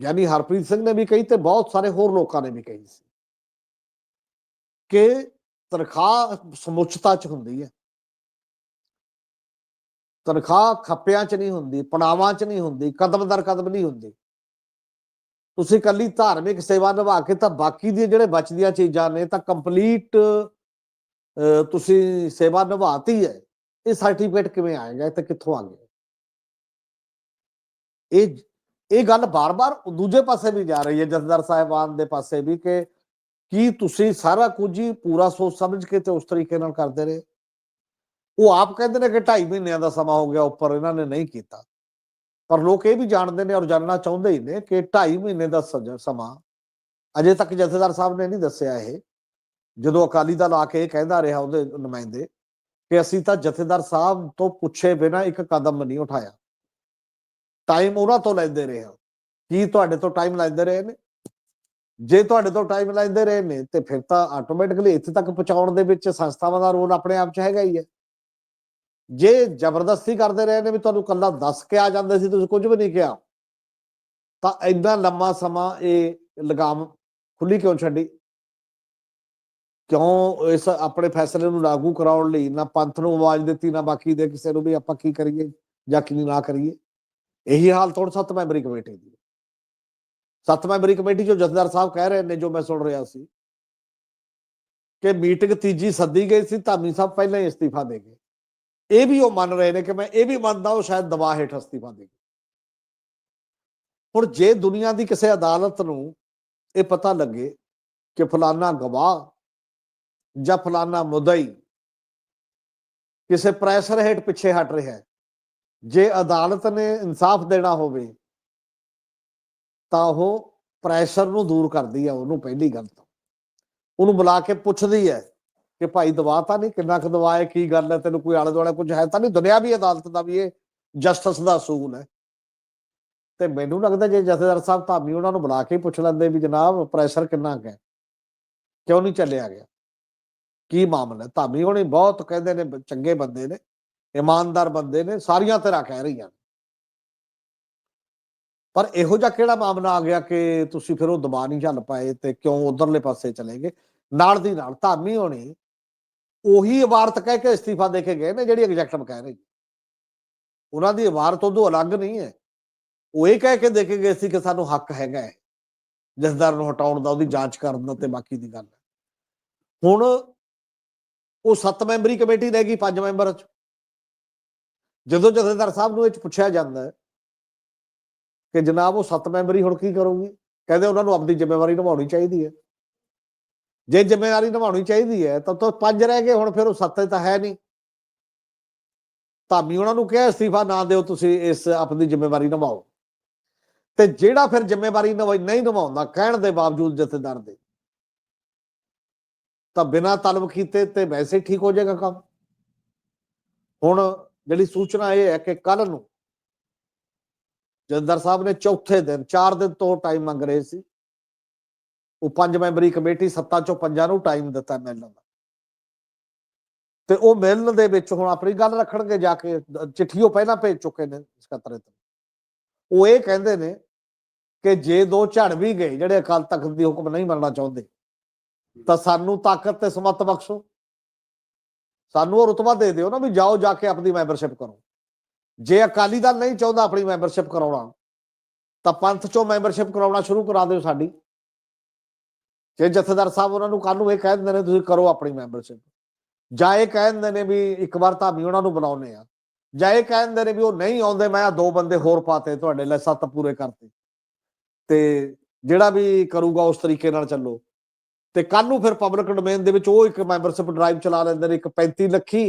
ਯਾਨੀ ਹਰਪ੍ਰੀਤ ਸਿੰਘ ਨੇ ਵੀ ਕਹੀ ਤੇ ਬਹੁਤ ਸਾਰੇ ਹੋਰ ਲੋਕਾਂ ਨੇ ਵੀ ਕਹੀ ਸੀ। ਕਿ ਤਨਖਾਹ ਸਮੁੱਚਤਾ ਚ ਹੁੰਦੀ ਹੈ। ਤਨਖਾਹ ਖੱਪਿਆਂ ਚ ਨਹੀਂ ਹੁੰਦੀ, ਪੜਾਵਾਂ ਚ ਨਹੀਂ ਹੁੰਦੀ, ਕਦਮ ਦਰ ਕਦਮ ਨਹੀਂ ਹੁੰਦੀ। ਤੁਸੀਂ ਕੱਲੀ ਧਾਰਮਿਕ ਸੇਵਾ ਨਿਭਾ ਕੇ ਤਾਂ ਬਾਕੀ ਦੀਆਂ ਜਿਹੜੇ ਬਚਦੀਆਂ ਚੀਜ਼ਾਂ ਨੇ ਤਾਂ ਕੰਪਲੀਟ ਤੁਸੀਂ ਸੇਵਾ ਨਿਭਾਤੀ ਹੈ, ਇਹ ਸਰਟੀਫਿਕੇਟ ਕਿਵੇਂ ਆਏਗਾ ਤੇ ਕਿੱਥੋਂ ਆ ਗਿਆ? ਇਹ ਇਹ ਗੱਲ ਬਾਰ-ਬਾਰ ਦੂਜੇ ਪਾਸੇ ਵੀ ਜਾ ਰਹੀ ਹੈ, ਜਥੇਦਾਰ ਸਾਹਿਬਾਨ ਦੇ ਪਾਸੇ ਵੀ ਕਿ ਕੀ ਤੁਸੀਂ ਸਾਰਾ ਕੁਝ ਹੀ ਪੂਰਾ ਸੋਚ ਸਮਝ ਕੇ ਤੇ ਉਸ ਤਰੀਕੇ ਨਾਲ ਕਰਦੇ ਰਹੇ? ਉਹ ਆਪ ਕਹਿੰਦੇ ਨੇ ਕਿ 2.5 ਮਹੀਨਿਆਂ ਦਾ ਸਮਾਂ ਹੋ ਗਿਆ, ਉੱਪਰ ਇਹਨਾਂ ਨੇ ਨਹੀਂ ਕੀਤਾ। ਪਰ ਲੋਕ ਇਹ ਵੀ ਜਾਣਦੇ ਨੇ ਔਰ ਜਾਣਨਾ ਚਾਹੁੰਦੇ ਹੀ ਨੇ ਕਿ 2.5 ਮਹੀਨੇ ਦਾ ਸਜ- ਸਮਾਂ, ਅਜੇ ਤੱਕ ਜਥੇਦਾਰ ਸਾਹਿਬ ਨੇ ਨਹੀਂ ਦੱਸਿਆ ਇਹ। ਜਦੋਂ ਅਕਾਲੀ ਦਲ ਆ ਕੇ ਇਹ ਕਹਿੰਦਾ ਰਿਹਾ ਉਹਦੇ ਨੁਮਾਇੰਦੇ ਕਿ ਅਸੀਂ ਤਾਂ ਜਥੇਦਾਰ ਸਾਹਿਬ ਤੋਂ ਪੁੱਛੇ ਬਿਨਾ ਇੱਕ ਕਦਮ ਨਹੀਂ ਉਠਾਇਆ। ਟਾਈਮ ਉਹਨਾਂ ਤੋਂ ਲੈਂਦੇ ਰਹੇ ਹਾਂ ਕੀ ਤੁਹਾਡੇ ਤੋਂ ਟਾਈਮ ਲੈਂਦੇ ਰਹੇ ਨੇ? ਜੇ ਤੁਹਾਡੇ ਤੋਂ ਟਾਈਮ ਲੈਂਦੇ ਰਹੇ ਨੇ ਤੇ ਫਿਰ ਤਾਂ ਆਟੋਮੈਟਿਕਲੀ ਇੱਥੇ ਤੱਕ ਪਹੁੰਚਾਉਣ ਦੇ ਵਿੱਚ ਸੰਸਥਾਵਾਂ ਦਾ ਰੋਲ ਆਪਣੇ ਆਪ 'ਚ ਹੈਗਾ ਹੀ ਹੈ। ਜੇ ਜ਼ਬਰਦਸਤੀ ਕਰਦੇ ਰਹੇ ਨੇ ਵੀ ਤੁਹਾਨੂੰ ਕੱਲਾ ਦੱਸ ਕੇ ਆ ਜਾਂਦੇ ਸੀ, ਤੁਸੀਂ ਕੁਝ ਵੀ ਨਹੀਂ ਕਿਹਾ, ਤਾਂ ਇੰਨਾ ਲੰਮਾ ਸਮਾਂ ਇਹ ਲਗਾਮ ਖੁੱਲੀ ਕਿਉਂ ਛੱਡੀ? ਕਿਉਂ ਇਸ ਆਪਣੇ ਫੈਸਲੇ ਨੂੰ ਲਾਗੂ ਕਰਾਉਣ ਲਈ? ਨਾ ਪੰਥ ਨੂੰ ਆਵਾਜ਼ ਦਿੱਤੀ, ਨਾ ਬਾਕੀ ਦੇ ਕਿਸੇ ਨੂੰ ਵੀ ਆਪਾਂ ਕੀ ਕਰੀਏ ਜਾਂ ਕੀ ਨਾ ਕਰੀਏ? ਇਹੀ ਹਾਲਤ ਹੁਣ ਸੱਤ ਮੈਂਬਰੀ ਕਮੇਟੀ ਦੀ ਸੱਤ ਮੈਂਬਰੀ ਕਮੇਟੀ ਜੋ ਜਥੇਦਾਰ ਸਾਹਿਬ ਕਹਿ ਰਹੇ ਨੇ, ਜੋ ਮੈਂ ਸੁਣ ਰਿਹਾ ਸੀ, ਕਿ ਮੀਟਿੰਗ ਤੀਜੀ ਸੱਦੀ ਗਈ ਸੀ, ਧਾਮੀ ਸਾਹਿਬ ਪਹਿਲਾਂ ਹੀ ਅਸਤੀਫਾ ਦੇ ਗਏ। ਇਹ ਵੀ ਉਹ ਮੰਨ ਰਹੇ ਨੇ ਕਿ ਮੈਂ ਇਹ ਵੀ ਮੰਨਦਾ ਉਹ ਸ਼ਾਇਦ ਦਬਾਅ ਹੇਠ ਅਸਤੀਫਾ ਦੇ ਗਏ। ਹੁਣ ਜੇ ਦੁਨੀਆ ਦੀ ਕਿਸੇ ਅਦਾਲਤ ਨੂੰ ਇਹ ਪਤਾ ਲੱਗੇ ਕਿ ਫਲਾਨਾ ਗਵਾਹ ਜਾਂ ਫਲਾਨਾ ਮੁਦਈ। ਕਿਸੇ ਪ੍ਰੈਸ਼ਰ ਹੇਠ ਪਿੱਛੇ ਹਟ ਰਿਹਾ ਹੈ। ਜੇ ਅਦਾਲਤ ਨੇ ਇਨਸਾਫ ਦੇਣਾ ਹੋਵੇ, ਤਾਂ ਉਹ ਪ੍ਰੈਸ਼ਰ ਨੂੰ ਦੂਰ ਕਰਦੀ ਹੈ ਉਹਨੂੰ ਪਹਿਲੀ ਗੱਲ ਤੋਂ। ਉਹਨੂੰ ਬੁਲਾ ਕੇ ਪੁੱਛਦੀ ਹੈ ਕਿ ਭਾਈ ਦਵਾ ਤਾਂ ਨਹੀਂ, ਕਿੰਨਾ ਕੁ ਦਵਾ ਹੈ, ਕੀ ਗੱਲ ਹੈ, ਤੈਨੂੰ ਕੋਈ ਆਲੇ ਦੁਆਲੇ ਕੁਝ ਹੈ ਤਾਂ ਨਹੀਂ? ਦੁਨਿਆਵੀ ਅਦਾਲਤ ਦਾ ਵੀ ਇਹ ਜਸਟਿਸ ਦਾ ਅਸੂਲ ਹੈ। ਤੇ ਮੈਨੂੰ ਲੱਗਦਾ ਜੇ ਜਥੇਦਾਰ ਸਾਹਿਬ ਧਾਮੀ ਉਹਨਾਂ ਨੂੰ ਬੁਲਾ ਕੇ ਪੁੱਛ ਲੈਂਦੇ ਵੀ ਜਨਾਬ, ਪ੍ਰੈਸ਼ਰ ਕਿੰਨਾ ਕੁ ਹੈ? ਕਿਉਂ ਨਹੀਂ ਚੱਲਿਆ ਗਿਆ? ਕੀ ਮਾਮਲਾ ਧਾਮੀ ਹੋਣੀ ਬਹੁਤ ਕਹਿੰਦੇ ਨੇ, ਚੰਗੇ ਬੰਦੇ ਨੇ, ਇਮਾਨਦਾਰ ਬੰਦੇ ਨੇ, ਸਾਰੀਆਂ ਤਰ੍ਹਾਂ ਕਹਿ ਰਹੀਆਂ ਪਰ ਇਹੋ ਜਿਹਾ ਕਿਹੜਾ ਮਾਮਲਾ ਆ ਗਿਆ ਕਿ ਤੁਸੀਂ ਫਿਰ ਉਹ ਦਬਾ ਨਹੀਂ ਝੱਲ ਪਾਏ ਤੇ ਕਿਉਂ ਉਧਰਲੇ ਪਾਸੇ ਚਲੇ ਗਏ? ਨਾਲ ਦੀ ਨਾਲ ਧਾਮੀ ਹੋਣੀ ਉਹੀ ਇਬਾਰਤ ਕਹਿ ਕੇ ਅਸਤੀਫਾ ਦੇ ਕੇ ਗਏ ਨੇ ਜਿਹੜੀ ਐਗਜ਼ੈਕਟਿਵ ਕਹਿ ਰਹੀ। ਉਹਨਾਂ ਦੀ ਇਬਾਰਤ ਉਦੋਂ ਅਲੱਗ ਨਹੀਂ ਹੈ। ਉਹ ਇਹ ਕਹਿ ਕੇ ਦੇ ਕੇ ਗਏ ਸੀ ਕਿ ਸਾਨੂੰ ਹੱਕ ਹੈਗਾ ਹੈ। ਜਸਦਾਰ ਨੂੰ ਹਟਾਉਣ ਦਾ, ਉਹਦੀ ਜਾਂਚ ਕਰਨ ਦਾ ਤੇ ਬਾਕੀ ਦੀ ਗੱਲ ਹੁਣ ਉਹ ਸੱਤ ਮੈਂਬਰੀ ਕਮੇਟੀ ਰਹਿ ਗਈ ਪੰਜ ਮੈਂਬਰਾਂ ਚ। ਜਦੋਂ ਜਥੇਦਾਰ ਸਾਹਿਬ ਨੂੰ ਇਹ 'ਚ ਪੁੱਛਿਆ ਜਾਂਦਾ ਹੈ ਕਿ ਜਨਾਬ ਉਹ ਸੱਤ ਮੈਂਬਰੀ ਹੁਣ ਕੀ ਕਰੋਗੇ? ਕਹਿੰਦੇ ਉਹਨਾਂ ਨੂੰ ਆਪਣੀ ਜ਼ਿੰਮੇਵਾਰੀ ਨਿਭਾਉਣੀ ਚਾਹੀਦੀ ਹੈ। ਜੇ ਜ਼ਿੰਮੇਵਾਰੀ ਨਿਭਾਉਣੀ ਚਾਹੀਦੀ ਹੈ ਤਾਂ ਤਾਂ ਪੰਜ ਰਹਿ ਗਏ, ਹੁਣ ਫਿਰ ਉਹ ਸੱਤ ਤਾਂ ਹੈ ਨਹੀਂ। ਧਾਮੀ ਉਹਨਾਂ ਨੂੰ ਕਿਹਾ, ਅਸਤੀਫਾ ਨਾ ਦਿਓ ਤੁਸੀਂ ਇਸ ਆਪਣੀ ਜ਼ਿੰਮੇਵਾਰੀ ਨਿਭਾਓ। ਤੇ ਜਿਹੜਾ ਫਿਰ ਜ਼ਿੰਮੇਵਾਰੀ ਨਿਭਾਈ ਨਹੀਂ ਨਿਭਾਉਂਦਾ, ਕਹਿਣ ਦੇ ਬਾਵਜੂਦ ਜਥੇਦਾਰ ਦੇ ਤਾਂ ਬਿਨਾਂ ਤਲਬ ਕੀਤੇ ਤੇ ਵੈਸੇ ਠੀਕ ਹੋ ਜਾਏਗਾ ਕੰਮ। ਹੁਣ ਜਿਹੜੀ ਸੂਚਨਾ ਇਹ ਹੈ ਕਿ ਕੱਲ ਨੂੰ ਜਥੇਦਾਰ ਸਾਹਿਬ ਨੇ ਚੌਥੇ ਦਿਨ 4 ਦਿਨ ਤੋਂ ਟਾਈਮ ਮੰਗ ਰਹੇ ਸੀ। ਉਹ ਪੰਜ ਮੈਂਬਰੀ ਕਮੇਟੀ ਸੱਤਾ ਚੋਂ ਪੰਜਾਂ ਨੂੰ ਟਾਈਮ ਦਿੱਤਾ ਮਿਲਣ ਦਾ। ਤੇ ਉਹ ਮਿਲਣ ਦੇ ਵਿੱਚ ਹੁਣ ਆਪਣੀ ਗੱਲ ਰੱਖਣਗੇ ਜਾ ਕੇ, ਚਿੱਠੀ ਉਹ ਪਹਿਲਾਂ ਭੇਜ ਚੁੱਕੇ ਨੇ ਸਕੱਤਰੇ ਤੋਂ ਉਹ ਇਹ ਕਹਿੰਦੇ ਨੇ ਕਿ ਜੇ ਦੋ ਝੜ ਵੀ ਗਏ, ਜਿਹੜੇ ਅਕਾਲ ਤਖਤ ਦੀ ਹੁਕਮ ਨਹੀਂ ਮੰਨਣਾ ਚਾਹੁੰਦੇ ਤਾਂ ਸਾਨੂੰ ਤਾਕਤ ਤੇ ਸਮਤ ਬਖਸ਼ੋ। ਸਾਨੂੰ ਉਹ ਰੁਤਬਾ ਦੇ ਦਿਓ ਨਾ ਵੀ ਜਾਓ ਜਾ ਕੇ ਆਪਣੀ ਮੈਂਬਰਸ਼ਿਪ ਕਰੋ। ਜੇ ਅਕਾਲੀ ਦਲ ਨਹੀਂ ਚਾਹੁੰਦਾ ਆਪਣੀ ਮੈਂਬਰਸ਼ਿਪ ਕਰਾਉਣਾ, ਤਾਂ ਪੰਥ ਚੋਂ ਮੈਂਬਰਸ਼ਿਪ ਕਰਾਉਣਾ ਸ਼ੁਰੂ ਕਰਾ ਦਿਓ ਸਾਡੀ। ਜੇ ਜਥੇਦਾਰ ਸਾਹਿਬ ਉਹਨਾਂ ਨੂੰ ਕੱਲ ਨੂੰ ਇਹ ਕਹਿ ਦਿੰਦੇ ਨੇ, ਤੁਸੀਂ ਕਰੋ ਆਪਣੀ ਮੈਂਬਰਸ਼ਿਪ। ਜਾਂ ਇਹ ਕਹਿ ਦਿੰਦੇ ਨੇ ਵੀ ਇੱਕ ਵਾਰ ਤਾਂ ਵੀ ਉਹਨਾਂ ਨੂੰ ਬੁਲਾਉਨੇ ਆ ਜਾਂ ਇਹ ਕਹਿ ਦਿੰਦੇ ਨੇ ਵੀ ਉਹ ਨਹੀਂ ਆਉਂਦੇ, ਮੈਂ ਆ ਦੋ ਬੰਦੇ ਹੋਰ ਪਾਤੇ ਤੁਹਾਡੇ ਲਈ, ਸੱਤ ਪੂਰੇ ਕਰਤੇ। ਤੇ ਜਿਹੜਾ ਵੀ ਕਰੂਗਾ ਉਸ ਤਰੀਕੇ ਨਾਲ ਚੱਲੋ। ਤੇ ਕੱਲ ਨੂੰ ਫਿਰ ਪਬਲਿਕ ਡੋਮੇਨ ਦੇ ਵਿੱਚ ਉਹ ਇੱਕ ਮੈਂਬਰਸ਼ਿਪ ਡਰਾਈਵ ਚਲਾ ਲੈਂਦੇ ਨੇ, ਇੱਕ 35 ਲੱਖੀ,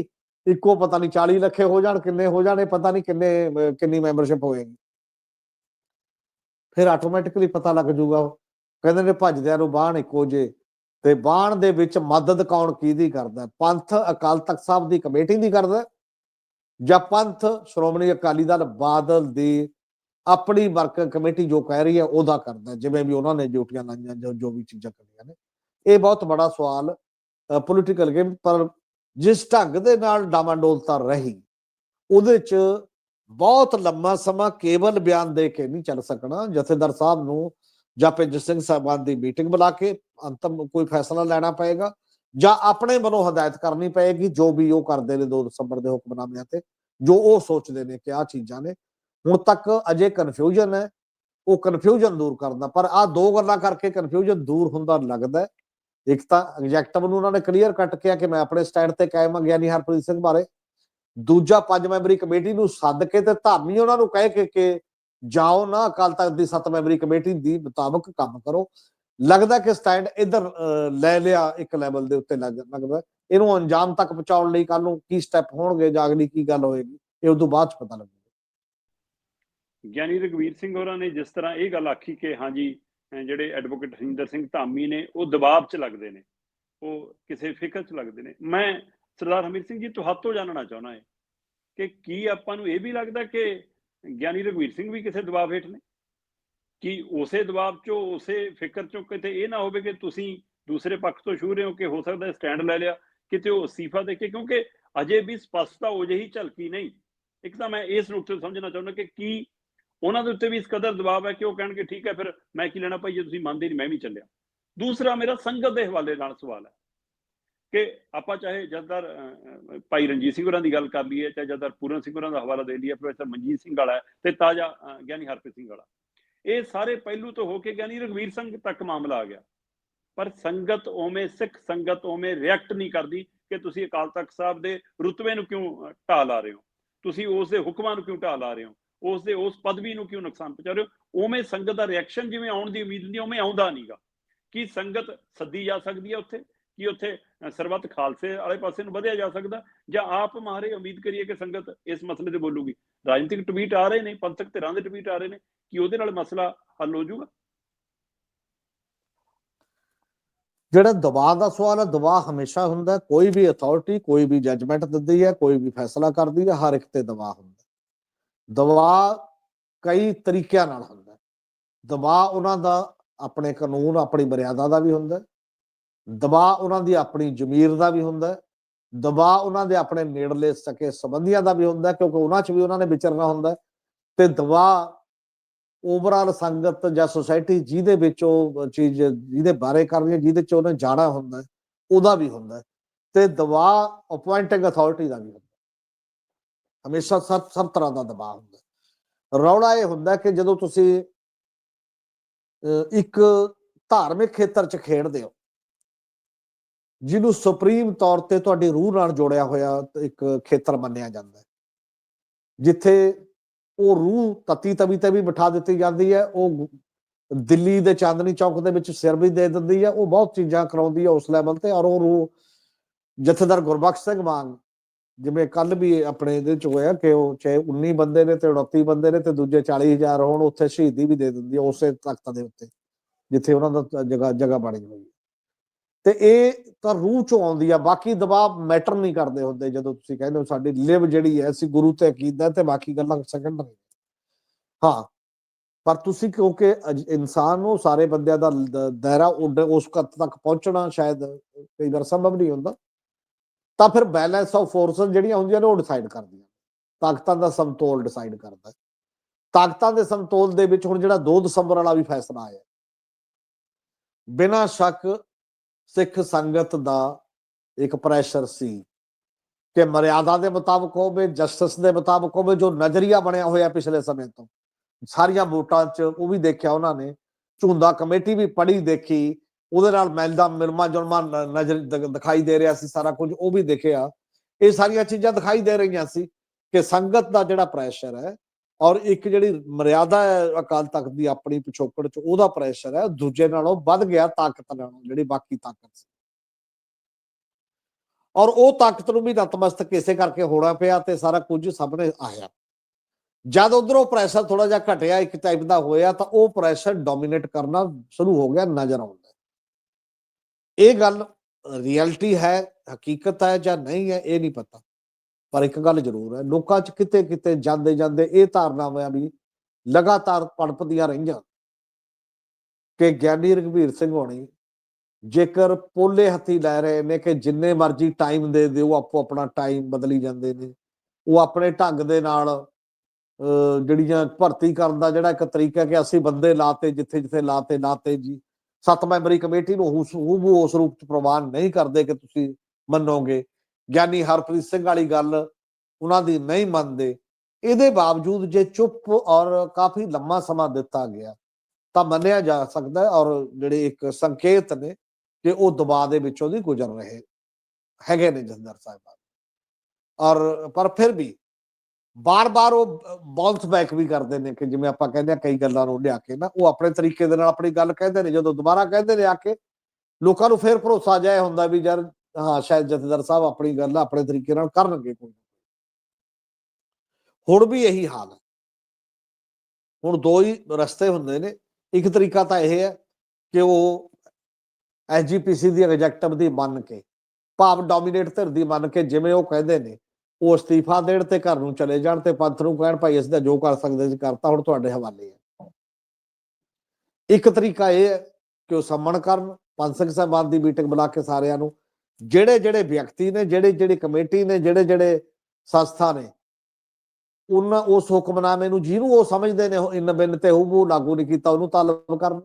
ਇੱਕੋ ਪਤਾ ਨਹੀਂ 40 ਲੱਖੇ ਹੋ ਜਾਣ, ਕਿੰਨੇ ਹੋ ਜਾਣੇ, ਪਤਾ ਨਹੀਂ ਕਿੰਨੇ ਕਿੰਨੀ ਮੈਂਬਰਸ਼ਿਪ ਹੋਏਗੀ। ਫਿਰ ਆਟੋਮੈਟਿਕਲੀ ਪਤਾ ਲੱਗ ਜਾਊਗਾ ਕਹਿੰਦੇ ਨੇ ਭੱਜਦਿਆਂ ਨੂੰ ਬਾਣ ਇੱਕੋ ਜੇ ਤੇ ਬਾਣ ਦੇ ਵਿੱਚ ਮਦਦ ਕੌਣ ਕਿਹਦੀ ਕਰਦਾ? ਪੰਥ ਅਕਾਲ ਤਖਤ ਸਾਹਿਬ ਦੀ ਕਮੇਟੀ ਦੀ ਕਰਦਾ ਜਾਂ ਪੰਥ ਸ਼੍ਰੋਮਣੀ ਅਕਾਲੀ ਦਲ ਬਾਦਲ ਦੀ ਆਪਣੀ ਵਰਕ ਕਮੇਟੀ ਜੋ ਕਹਿ ਰਹੀ ਹੈ ਉਹਦਾ ਕਰਦਾ, ਜਿਵੇਂ ਵੀ ਉਹਨਾਂ ਨੇ ਡਿਊਟੀਆਂ ਲਾਈਆਂ ਜੋ ਜੋ ਵੀ ਚੀਜ਼ਾਂ ਕਰੀਆਂ ਨੇ। ਇਹ ਬਹੁਤ ਬੜਾ ਸਵਾਲ ਪੋਲੀਟੀਕਲ ਗੇਮ ਪਰ ਜਿਸ ਢੰਗ ਦੇ ਨਾਲ ਡਾਮਾਡੋਲਤਾ ਰਹੀ, ਉਹਦੇ ਚ ਬਹੁਤ ਲੰਮਾ ਸਮਾਂ ਕੇਵਲ ਬਿਆਨ ਦੇ ਕੇ ਨਹੀਂ ਚੱਲ ਸਕਣਾ। ਜਥੇਦਾਰ ਸਾਹਿਬ ਨੂੰ ਜਾਂ ਭਿੰਦਰ ਸਿੰਘ ਸਾਹਿਬਾਨ ਦੀ ਮੀਟਿੰਗ ਬੁਲਾ ਕੇ ਅੰਤਮ ਕੋਈ ਫੈਸਲਾ ਲੈਣਾ ਪਏਗਾ ਜਾਂ ਆਪਣੇ ਵੱਲੋਂ ਹਦਾਇਤ ਕਰਨੀ ਪਏਗੀ, ਜੋ ਵੀ ਉਹ ਕਰਦੇ ਨੇ 2 ਦਸੰਬਰ ਦੇ ਹੁਕਮਨਾਮਿਆਂ ਤੇ, ਜੋ ਉਹ ਸੋਚਦੇ ਨੇ ਕਿ ਆਹ ਚੀਜ਼ਾਂ ਨੇ। ਹੁਣ ਤੱਕ ਅਜੇ ਕਨਫਿਊਜ਼ਨ ਹੈ, ਉਹ ਕਨਫਿਊਜ਼ਨ ਦੂਰ ਕਰਨਾ ਪਰ ਆ ਦੋ ਗੱਲਾਂ ਕਰਕੇ ਕਨਫਿਊਜ਼ਨ ਦੂਰ ਹੁੰਦਾ ਲੱਗਦਾ ਇੱਕ ਤਾਂ ਐਗਜੈਕਟਿਵ ਨੂੰ ਉਹਨਾਂ ਨੇ ਕਲੀਅਰ ਕੱਟ ਕਿਹਾ ਕਿ ਮੈਂ ਆਪਣੇ ਸਟੈਂਡ ਤੇ ਕਾਇਮ ਹਾਂ ਗਿਆਨੀ ਹਰਪ੍ਰੀਤ ਸਿੰਘ ਬਾਰੇ। ਦੂਜਾ, ਪੰਜ ਮੈਂਬਰੀ ਕਮੇਟੀ ਨੂੰ ਸੱਦ ਕੇ ਤੇ ਧਾਰਮੀ ਉਹਨਾਂ ਨੂੰ ਕਹਿ ਕੇ ਕਿ ਜਾਓ ਨਾ, ਅਕਾਲ ਤਖਤ ਦੀ ਸੱਤ ਮੈਂਬਰੀ ਕਮੇਟੀ ਦੀ ਮੁਤਾਬਕ ਕੰਮ ਕਰੋ। ਲੱਗਦਾ ਕਿ ਸਟੈਂਡ ਇਧਰ ਲੈ ਲਿਆ ਇੱਕ ਲੈਵਲ ਦੇ ਉੱਤੇ ਲੱਗ, ਲੱਗਦਾ। ਇਹਨੂੰ ਅੰਜਾਮ ਤੱਕ ਪਹੁੰਚਾਉਣ ਲਈ ਕੱਲ ਨੂੰ ਕੀ ਸਟੈਪ ਹੋਣਗੇ ਜਾਂ ਅਗਲੀ ਕੀ ਗੱਲ ਹੋਏਗੀ, ਇਹ ਉਦੋਂ ਬਾਅਦ ਚ ਪਤਾ ਲੱਗੇਗਾ। ਗਿਆਨੀ ਰਗਵੀਰ ਸਿੰਘ ਹੋਰਾਂ ਨੇ ਜਿਸ ਤਰ੍ਹਾਂ ਇਹ ਗੱਲ ਆਖੀ ਕਿ ਹਾਂਜੀ ਜਿਹੜੇ ਐਡਵੋਕੇਟ ਹਰਿੰਦਰ ਸਿੰਘ ਧਾਮੀ ਨੇ, ਉਹ ਦਬਾਅ 'ਚ ਲੱਗਦੇ ਨੇ। ਉਹ ਕਿਸੇ ਫਿਕਰ 'ਚ ਲੱਗਦੇ ਨੇ। ਮੈਂ ਸਰਦਾਰ ਹਮੀਰ ਸਿੰਘ ਜੀ ਤੁਹਾਤੋਂ ਜਾਣਨਾ ਚਾਹੁੰਦਾ ਹਾਂ ਕਿ ਕੀ ਆਪਾਂ ਨੂੰ ਇਹ ਵੀ ਲੱਗਦਾ ਕਿ ਗਿਆਨੀ ਰਗਵੀਰ ਸਿੰਘ ਵੀ ਕਿਸੇ ਦਬਾਅ ਹੇਠ ਨੇ? ਕਿ ਉਸੇ ਦਬਾਅ 'ਚੋਂ, ਉਸੇ ਫਿਕਰ 'ਚੋਂ ਕਿਤੇ ਇਹ ਨਾ ਹੋਵੇ ਕਿ ਤੁਸੀਂ ਦੂਸਰੇ ਪੱਖ ਤੋਂ ਛੂ ਰਹੇ ਹੋ ਕਿ ਹੋ ਸਕਦਾ ਸਟੈਂਡ ਲੈ ਲਿਆ, ਕਿਤੇ ਉਹ ਅਸਤੀਫਾ ਦੇ ਕੇ, ਕਿਉਂਕਿ ਅਜੇ ਵੀ ਸਪਸ਼ਟਤਾ ਉਹ ਜਿਹੀ ਝਲਕੀ ਨਹੀਂ। ਇੱਕ ਤਾਂ ਮੈਂ ਇਸ ਨੁਕਤੇ ਤੋਂ ਸਮਝਣਾ ਚਾਹੁੰਦਾ ਕਿ ਕੀ ਉਹਨਾਂ ਦੇ ਉੱਤੇ ਵੀ ਇਸ ਕਦਰ ਦਬਾਅ ਹੈ ਕਿ ਉਹ ਕਹਿਣਗੇ, ਠੀਕ ਹੈ, ਫਿਰ ਮੈਂ ਕੀ ਲੈਣਾ ਭਾਈ, ਜੇ ਤੁਸੀਂ ਮੰਨਦੇ ਨਹੀਂ, ਮੈਂ ਵੀ ਚੱਲਿਆ। ਦੂਸਰਾ ਮੇਰਾ ਸੰਗਤ ਦੇ ਹਵਾਲੇ ਨਾਲ ਸਵਾਲ ਹੈ ਕਿ ਆਪਾਂ ਚਾਹੇ ਜਦਰ ਭਾਈ ਰਣਜੀਤ ਸਿੰਘ ਹੋਰਾਂ ਦੀ ਗੱਲ ਕਰ ਲਈਏ, ਚਾਹੇ ਜਦਰ ਪੂਰਨ ਸਿੰਘ ਹੋਰਾਂ ਦਾ ਹਵਾਲਾ ਦੇ ਲਈਏ, ਪ੍ਰੋਫੈਸਰ ਮਨਜੀਤ ਸਿੰਘ ਵਾਲਾ ਤੇ ਤਾਜਾ ਗਿਆਨੀ ਹਰਪ੍ਰੀਤ ਸਿੰਘ ਵਾਲਾ। ਇਹ ਸਾਰੇ ਪਹਿਲੂ ਤੋਂ ਹੋ ਕੇ ਗਿਆਨੀ ਰਗਵੀਰ ਸਿੰਘ ਤੱਕ ਮਾਮਲਾ ਆ ਗਿਆ। ਪਰ ਸੰਗਤ ਉਵੇਂ ਸਿੱਖ, ਸੰਗਤ ਉਵੇਂ ਰਿਐਕਟ ਨਹੀਂ ਕਰਦੀ ਕਿ ਤੁਸੀਂ ਅਕਾਲ ਤਖਤ ਸਾਹਿਬ ਦੇ ਰੁਤਬੇ ਨੂੰ ਕਿਉਂ ਢਾਹ ਲਾ ਰਹੇ ਹੋ? ਤੁਸੀਂ ਉਸ ਦੇ ਹੁਕਮਾਂ ਨੂੰ ਕਿਉਂ ਢਾਹ ਲਾ ਰਹੇ ਹੋ? ਉਸ ਦੇ ਉਸ ਪਦਵੀ ਨੂੰ ਕਿਉਂ ਨੁਕਸਾਨ ਪਹੁੰਚਾ ਰਹੇ ਹੋ? ਉਵੇਂ ਸੰਗਤ ਦਾ ਰਿਐਕਸ਼ਨ ਜਿਵੇਂ ਆਉਣ ਦੀ ਉਮੀਦ ਹੁੰਦੀ ਹੈ, ਉਵੇਂ ਆਉਂਦਾ ਨਹੀਂਗਾ ਕੀ ਸੰਗਤ ਸੱਦੀ ਜਾ ਸਕਦੀ ਹੈ ਉੱਥੇ? ਕੀ ਉੱਥੇ ਸਰਬੱਤ ਖਾਲਸੇ ਵਾਲੇ ਪਾਸੇ ਨੂੰ ਵਧਿਆ ਜਾ ਸਕਦਾ? ਜਾਂ ਆਪ ਮਾਰੇ ਉਮੀਦ ਕਰੀਏ ਕਿ ਸੰਗਤ ਇਸ ਮਸਲੇ ਤੇ ਬੋਲੂਗੀ? ਰਾਜਨੀਤਿਕ ਟਵੀਟ ਆ ਰਹੇ ਨੇ ਪੰਥਕ ਧਿਰਾਂ ਦੇ ਟਵੀਟ ਆ ਰਹੇ ਨੇ। ਕਿ ਉਹਦੇ ਨਾਲ ਮਸਲਾ ਹੱਲ ਹੋ ਜਾਊਗਾ? ਜਿਹੜਾ ਦਬਾਅ ਦਾ ਸਵਾਲ ਹੈ ਦਬਾਅ ਹਮੇਸ਼ਾ ਹੁੰਦਾ ਕੋਈ ਵੀ ਅਥਾਰਟੀ ਕੋਈ ਵੀ ਜੱਜਮੈਂਟ ਦਿੰਦੀ ਹੈ ਕੋਈ ਵੀ ਫੈਸਲਾ ਕਰਦੀ ਹੈ ਹਰ ਇੱਕ ਤੇ ਦਬਾਅ ਹੁੰਦਾ ਦਬਾਅ ਕਈ ਤਰੀਕਿਆਂ ਨਾਲ ਹੁੰਦਾ ਦਬਾਅ ਉਹਨਾਂ ਦਾ ਆਪਣੇ ਕਾਨੂੰਨ, ਆਪਣੀ ਮਰਿਆਦਾ ਦਾ ਵੀ ਹੁੰਦਾ ਦਬਾਅ ਉਹਨਾਂ ਦੀ ਆਪਣੀ ਜ਼ਮੀਰ ਦਾ ਵੀ ਹੁੰਦਾ ਦਬਾਅ ਉਹਨਾਂ ਦੇ ਆਪਣੇ ਨੇੜਲੇ ਸਕੇ ਸੰਬੰਧੀਆਂ ਦਾ ਵੀ ਹੁੰਦਾ ਕਿਉਂਕਿ ਉਹਨਾਂ 'ਚ ਵੀ ਉਹਨਾਂ ਨੇ ਵਿਚਰਨਾ ਹੁੰਦਾ ਹੈ। ਤੇ ਦਬਾਅ ਓਵਰਆਲ ਸੰਗਤ ਜਾਂ ਸੁਸਾਇਟੀ ਜਿਹਦੇ ਵਿੱਚ ਉਹ ਚੀਜ਼, ਜਿਹਦੇ ਬਾਰੇ ਕਰਨੀ ਹੈ, ਜਿਹਦੇ ਚ ਉਹਨੇ ਜਾਣਾ ਹੁੰਦਾ ਉਹਦਾ ਵੀ ਹੁੰਦਾ ਹੈ। ਤੇ ਦਬਾਅ ਅਪਾਇੰਟਿੰਗ ਅਥਾਰਟੀ ਦਾ ਵੀ ਹੁੰਦਾ ਹਮੇਸ਼ਾ ਸਭ ਸਭ ਤਰ੍ਹਾਂ ਦਾ ਦਬਾਅ ਹੁੰਦਾ ਰੌਲਾ ਇਹ ਹੁੰਦਾ ਕਿ ਜਦੋਂ ਤੁਸੀਂ ਅਹ, ਇੱਕ ਧਾਰਮਿਕ ਖੇਤਰ ਚ ਖੇਡਦੇ ਹੋ ਜਿਹਨੂੰ ਸੁਪਰੀਮ ਤੌਰ ਤੇ ਤੁਹਾਡੀ ਰੂਹ ਨਾਲ ਜੋੜਿਆ ਹੋਇਆ ਇੱਕ ਖੇਤਰ ਮੰਨਿਆ ਜਾਂਦਾ ਹੈ। ਜਿੱਥੇ ਉਹ ਰੂਹ ਤਤੀ ਤਵੀ ਤੇ ਵੀ ਬਿਠਾ ਦਿੱਤੀ ਜਾਂਦੀ ਹੈ ਉਹ ਦਿੱਲੀ ਦੇ ਚਾਂਦਨੀ ਚੌਕ ਦੇ ਵਿੱਚ ਸਿਰ ਵੀ ਦੇ ਦਿੰਦੀ ਹੈ ਉਹ ਬਹੁਤ ਚੀਜ਼ਾਂ ਕਰਾਉਂਦੀ ਹੈ ਉਸ ਲੈਵਲ ਤੇ ਔਰ ਉਹ ਰੂਹ ਜਥੇਦਾਰ ਗੁਰਬਖਸ਼ ਸਿੰਘ ਮਾਨ ਜਿਵੇਂ ਕੱਲ ਵੀ ਆਪਣੇ ਇਹਦੇ ਚ ਹੋਇਆ ਕਿ ਉਹ ਚਾਹੇ 19 ਬੰਦੇ ਨੇ ਤੇ 29 ਬੰਦੇ ਨੇ ਤੇ ਦੂਜੇ 40000 ਹੋਣ ਉੱਥੇ ਸ਼ਹੀਦੀ ਵੀ ਦੇ ਦਿੰਦੀ ਹੈ ਉਸੇ ਤਖਤ ਦੇ ਉੱਤੇ ਜਿੱਥੇ ਉਹਨਾਂ ਦਾ ਜਗ੍ਹਾ ਜਗ੍ਹਾ ਬਣੀ ਹੋਈ ਤੇ ਇਹ ਤਾਂ ਰੂਹ ਚੋਂ ਆਉਂਦੀ ਆ ਬਾਕੀ ਦਬਾਅ ਮੈਟਰ ਨਹੀਂ ਕਰਦੇ ਹੁੰਦੇ ਜਦੋਂ ਤੁਸੀਂ ਕਹਿੰਦੇ ਹੋ ਸਾਡੀ ਲਿਵ ਜਿਹੜੀ ਹੈ ਅਸੀਂ ਗੁਰੂ ਤੇ ਅਕੀਦਾ ਤੇ ਬਾਕੀ ਗੱਲਾਂ ਸੈਕੰਡਰੀ ਹਾਂ ਪਰ ਤੁਸੀਂ ਕਿਉਂਕਿ ਇਨਸਾਨ ਨੂੰ ਸਾਰੇ ਬੰਦਿਆਂ ਦਾ ਦਾਇਰਾ ਉੱਡ- ਉਸ ਕੱਤ ਤੱਕ ਪਹੁੰਚਣਾ ਸ਼ਾਇਦ ਕਈ ਵਾਰ ਸੰਭਵ ਨਹੀਂ ਹੁੰਦਾ ਤਾਂ ਫਿਰ ਬੈਲੈਂਸ ਆਫ ਫੋਰਸਸ ਜਿਹੜੀਆਂ ਹੁੰਦੀਆਂ ਨੇ ਉਹ ਡਿਸਾਈਡ ਕਰਦੀਆਂ। ਤਾਕਤਾਂ ਦਾ ਸਮਤੋਲ ਡਿਸਾਈਡ ਕਰਦਾ। ਤਾਕਤਾਂ ਦੇ ਸਮਤੋਲ ਦੇ ਵਿੱਚ ਹੁਣ ਜਿਹੜਾ 2 ਦਸੰਬਰ ਵਾਲਾ ਵੀ ਫੈਸਲਾ ਆਇਆ। ਬਿਨਾਂ ਸ਼ੱਕ ਸਿੱਖ ਸੰਗਤ ਦਾ ਇੱਕ ਪ੍ਰੈਸ਼ਰ ਸੀ ਕਿ ਮਰਿਆਦਾ ਦੇ ਮੁਤਾਬਕ ਹੋਵੇ ਜਸਟਿਸ ਦੇ ਮੁਤਾਬਕ ਹੋਵੇ, ਜੋ ਨਜ਼ਰੀਆ ਬਣਿਆ ਹੋਇਆ ਪਿਛਲੇ ਸਮੇਂ ਤੋਂ। ਸਾਰੀਆਂ ਵੋਟਾਂ 'ਚ ਉਹ ਵੀ ਦੇਖਿਆ ਉਹਨਾਂ ਨੇ। ਝੁੰਦਾ ਕਮੇਟੀ ਵੀ ਪੜ੍ਹੀ ਦੇਖੀ ਉਹਦੇ ਨਾਲ ਮਿਲਦਾ ਮਿਲਮਾ ਜੁਲਮਾ ਨਜ਼ਰ ਦਿਖਾਈ ਦੇ ਰਿਹਾ ਸੀ, ਸਾਰਾ ਕੁਝ ਉਹ ਵੀ ਦੇਖਿਆ। ਇਹ ਸਾਰੀਆਂ ਚੀਜ਼ਾਂ ਦਿਖਾਈ ਦੇ ਰਹੀਆਂ ਸੀ ਕਿ ਸੰਗਤ ਦਾ ਜਿਹੜਾ ਪ੍ਰੈਸ਼ਰ ਹੈ ਔਰ ਇੱਕ ਜਿਹੜੀ ਮਰਿਆਦਾ ਹੈ ਅਕਾਲ ਤਖਤ ਦੀ ਆਪਣੀ ਪਿਛੋਕੜ 'ਚ, ਉਹਦਾ ਪ੍ਰੈਸ਼ਰ ਹੈ, ਦੂਜੇ ਨਾਲੋਂ ਵੱਧ ਗਿਆ ਤਾਕਤ ਨਾਲੋਂ, ਜਿਹੜੀ ਬਾਕੀ ਤਾਕਤ ਸੀ। ਔਰ ਉਹ ਤਾਕਤ ਨੂੰ ਵੀ ਨਤਮਸਤਕ ਇਸੇ ਕਰਕੇ ਹੋਣਾ ਪਿਆ ਤੇ ਸਾਰਾ ਕੁਝ ਸਾਹਮਣੇ ਆਇਆ। ਜਦ ਉਧਰੋਂ ਪ੍ਰੈਸ਼ਰ ਥੋੜਾ ਜਿਹਾ ਘਟਿਆ, ਇੱਕ ਟਾਈਪ ਦਾ ਹੋਇਆ, ਤਾਂ ਉਹ ਪ੍ਰੈਸ਼ਰ ਡੋਮੀਨੇਟ ਕਰਨਾ ਸ਼ੁਰੂ ਹੋ ਗਿਆ ਨਜ਼ਰ ਆਉਂਦਾ ਇਹ ਗੱਲ ਰਿਐਲਿਟੀ ਹੈ, ਹਕੀਕਤ ਹੈ ਜਾਂ ਨਹੀਂ ਹੈ, ਇਹ ਨਹੀਂ ਪਤਾ। ਪਰ ਇੱਕ ਗੱਲ ਜ਼ਰੂਰ ਹੈ, ਲੋਕਾਂ 'ਚ ਕਿਤੇ ਕਿਤੇ ਜਾਂਦੇ ਜਾਂਦੇ ਇਹ ਧਾਰਨਾਵਾਂ ਵੀ ਲਗਾਤਾਰ ਪਣਪਦੀਆਂ ਰਹੀਆਂ। ਕਿ ਗਿਆਨੀ ਰਘਵੀਰ ਸਿੰਘ ਹੋਣੀ ਜੇਕਰ ਪੋਲੇ ਹੱਥੀ ਲੈ ਰਹੇ ਨੇ ਕਿ ਜਿੰਨੇ ਮਰਜ਼ੀ ਟਾਈਮ ਦੇ ਦਿਓ ਆਪੋ ਆਪਣਾ ਟਾਈਮ ਬਦਲੀ ਜਾਂਦੇ ਨੇ। ਉਹ ਆਪਣੇ ਢੰਗ ਦੇ ਨਾਲ ਜਿਹੜੀਆਂ ਭਰਤੀ ਕਰਨ ਦਾ ਜਿਹੜਾ ਇੱਕ ਤਰੀਕਾ ਕਿ ਅਸੀਂ ਬੰਦੇ ਲਾਤੇ ਜਿੱਥੇ ਜਿੱਥੇ ਲਾਤੇ ਲਾਤੇ ਜੀ। ਸੱਤ ਮੈਂਬਰੀ ਕਮੇਟੀ ਨੂੰ ਉਸ ਉਸ ਰੂਪ ਚ ਪ੍ਰਵਾਨ ਨਹੀਂ ਕਰਦੇ ਕਿ ਤੁਸੀਂ ਮੰਨੋਗੇ। ਗਿਆਨੀ ਹਰਪ੍ਰੀਤ ਸਿੰਘ ਵਾਲੀ ਗੱਲ ਉਹਨਾਂ ਦੀ ਨਹੀਂ ਮੰਨਦੇ। ਇਹਦੇ ਬਾਵਜੂਦ ਜੇ ਚੁੱਪ ਔਰ ਕਾਫੀ ਲੰਮਾ ਸਮਾਂ ਦਿੱਤਾ ਗਿਆ, ਤਾਂ ਮੰਨਿਆ ਜਾ ਸਕਦਾ ਔਰ ਜਿਹੜੇ ਇੱਕ ਸੰਕੇਤ ਨੇ ਕਿ ਉਹ ਦਬਾਅ ਦੇ ਵਿੱਚੋਂ ਦੀ ਗੁਜ਼ਰ ਰਹੇ। ਹੈਗੇ ਨੇ ਜਥੇਦਾਰ ਸਾਹਿਬਾਨ। ਔਰ, ਪਰ ਫਿਰ ਵੀ ਬਾਰ-ਬਾਰ ਉਹ ਬਾਉਂਸ ਬੈਕ ਵੀ ਕਰਦੇ ਨੇ ਕਿ ਜਿਵੇਂ ਆਪਾਂ ਕਹਿੰਦੇ ਆ ਕਈ ਗੱਲਾਂ ਨੂੰ ਲਿਆ ਕੇ ਨਾ, ਉਹ ਆਪਣੇ ਤਰੀਕੇ ਦੇ ਨਾਲ ਆਪਣੀ ਗੱਲ ਕਹਿੰਦੇ ਨੇ, ਜਦੋਂ ਦੁਬਾਰਾ ਕਹਿੰਦੇ ਨੇ ਆ ਕੇ, ਲੋਕਾਂ ਨੂੰ ਫੇਰ ਭਰੋਸਾ ਜਾਇ ਹੁੰਦਾ ਵੀ ਯਾਰ, ਹਾਂ, ਸ਼ਾਇਦ ਜਥੇਦਾਰ ਸਾਹਿਬ ਆਪਣੀ ਗੱਲ ਆਪਣੇ ਤਰੀਕੇ ਨਾਲ ਕਰਨਗੇ ਕੋਈ। ਹੁਣ ਵੀ ਇਹੀ ਹਾਲ ਹੈ। ਹੁਣ ਦੋ ਹੀ ਰਸਤੇ ਹੁੰਦੇ ਨੇ। ਇੱਕ ਤਰੀਕਾ ਤਾਂ ਇਹ ਹੈ ਕਿ ਉਹ ਐਸਜੀਪੀਸੀ ਦੀ ਐਗਜੈਕਟਿਵ ਦੀ ਮੰਨ ਕੇ, ਭਾਵ ਡੋਮੀਨੇਟ ਧਿਰ ਦੀ ਮੰਨ ਕੇ ਜਿਵੇਂ ਉਹ ਕਹਿੰਦੇ ਨੇ ਉਹ ਅਸਤੀਫਾ ਦੇਣ ਤੇ ਘਰ ਨੂੰ ਚਲੇ ਜਾਣ ਤੇ ਪੰਥ ਨੂੰ ਕਹਿਣ, ਭਾਈ, ਅਸੀਂ ਤਾਂ ਜੋ ਕਰ ਸਕਦੇ ਸੀ ਕਰਤਾ, ਹੁਣ ਤੁਹਾਡੇ ਹਵਾਲੇ ਹੈ ਇੱਕ ਤਰੀਕਾ ਇਹ ਹੈ ਕਿ ਉਹ ਸੰਮਣ ਕਰਨ ਪੰਥਕ ਸਾਹਿਬਾਨ ਦੀ ਮੀਟਿੰਗ ਬੁਲਾ ਕੇ ਸਾਰਿਆਂ ਨੂੰ, ਜਿਹੜੇ ਜਿਹੜੇ ਵਿਅਕਤੀ ਨੇ, ਜਿਹੜੇ ਜਿਹੜੇ ਕਮੇਟੀ ਨੇ, ਜਿਹੜੇ ਜਿਹੜੇ ਸੰਸਥਾ ਨੇ, ਉਹਨਾਂ ਉਸ ਹੁਕਮਨਾਮੇ ਨੂੰ ਜਿਹਨੂੰ ਉਹ ਸਮਝਦੇ ਨੇ, ਉਹ ਇਨ ਬਿਨ ਤੇ ਉਹ ਲਾਗੂ ਨਹੀਂ ਕੀਤਾ, ਉਹਨੂੰ ਤਲਬ ਕਰਨ।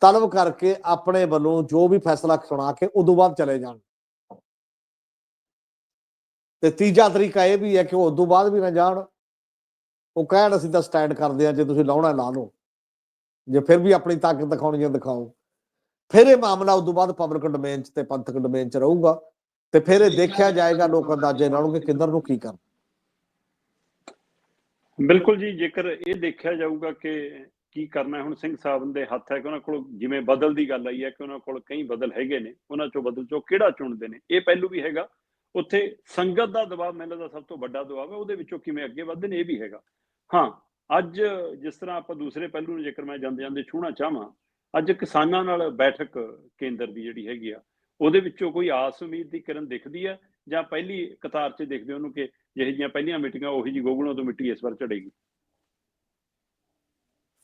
ਤਲਬ ਕਰਕੇ ਆਪਣੇ ਵੱਲੋਂ ਜੋ ਵੀ ਫੈਸਲਾ ਸੁਣਾ ਕੇ, ਉਦੋਂ ਬਾਅਦ ਚਲੇ ਜਾਣ। ਤੇ ਤੀਜਾ ਤਰੀਕਾ ਇਹ ਵੀ ਹੈ ਕਿ ਉਹ ਉਦੋਂ ਬਾਅਦ ਵੀ ਨਾ ਜਾਣ। ਉਹ ਕਹਿਣ, ਅਸੀਂ ਤਾਂ ਸਟੈਂਡ ਕਰਦੇ ਆ ਜੇ ਤੁਸੀਂ ਲਾਉਣਾ, ਲਾ ਲਓ। ਜੇ ਫਿਰ ਵੀ ਆਪਣੀ ਤਾਕਤ ਦਿਖਾਉਣੀ ਹੈ, ਦਿਖਾਓ। ਫਿਰ ਇਹ ਮਾਮਲਾ ਉਦੋਂ ਬਾਅਦ ਪਬਲਿਕ ਡੋਮੇਨ 'ਚ ਤੇ ਪੰਥਕ ਡੋਮੇਨ 'ਚ ਰਹੂਗਾ। ਤੇ ਫਿਰ ਇਹ ਦੇਖਿਆ ਜਾਏਗਾ ਲੋਕ ਅੰਦਾਜ਼ੇ ਲਾਉਣਗੇ ਕਿੱਧਰ ਨੂੰ ਕੀ ਕਰਨ। ਬਿਲਕੁਲ ਜੀ, ਜੇਕਰ ਇਹ ਦੇਖਿਆ ਜਾਊਗਾ ਕਿ ਕੀ ਕਰਨਾ ਹੁਣ ਸਿੰਘ ਸਾਹਿਬ ਦੇ ਹੱਥ ਹੈ ਕਿ ਉਹਨਾਂ ਕੋਲ ਜਿਵੇਂ ਬਦਲ ਦੀ ਗੱਲ ਆਈ ਹੈ ਕਿ ਉਹਨਾਂ ਕੋਲ ਕਈ ਬਦਲ ਹੈਗੇ ਨੇ, ਉਹਨਾਂ ਚੋਂ ਬਦਲ ਚੋਂ ਕਿਹੜਾ ਚੁਣਦੇ ਨੇ? ਇਹ ਪਹਿਲੂ ਵੀ ਹੈਗਾ। ਉੱਥੇ ਸੰਗਤ ਦਾ ਦਬਾਅ ਮੈਨੂੰ ਲੱਗਦਾ ਸਭ ਤੋਂ ਵੱਡਾ ਦਬਾਅ ਹੈ, ਉਹਦੇ ਵਿੱਚੋਂ ਕਿਵੇਂ ਅੱਗੇ ਵਧਦੇ ਨੇ ਇਹ ਵੀ ਹੈਗਾ। ਹਾਂ, ਅੱਜ ਜਿਸ ਤਰ੍ਹਾਂ ਆਪਾਂ ਦੂਸਰੇ ਪਹਿਲੂ ਨੂੰ ਜੇਕਰ ਮੈਂ ਜਾਂਦੇ ਜਾਂਦੇ ਛੂਣਾ ਚਾਹਾਂ, ਅੱਜ ਕਿਸਾਨਾਂ ਨਾਲ ਬੈਠਕ ਕੇਂਦਰ ਦੀ ਜਿਹੜੀ ਹੈਗੀ ਆ, ਉਹਦੇ ਵਿੱਚੋਂ ਕੋਈ ਆਸ ਉਮੀਦ ਦੀ ਕਿਰਨ ਦਿਖਦੀ ਹੈ, ਜਾਂ ਪਹਿਲੀ ਕਤਾਰ 'ਚ ਦੇਖਦੇ ਉਹਨੂੰ ਕਿ ਜਿਹੇ ਜਿਹੀਆਂ ਪਹਿਲੀਆਂ ਮੀਟਿੰਗਾਂ, ਉਹੀ ਜੀ ਗੋਗਲੋਂ ਤੋਂ ਮਿੱਟੀ ਇਸ ਵਾਰ ਚੜੇਗੀ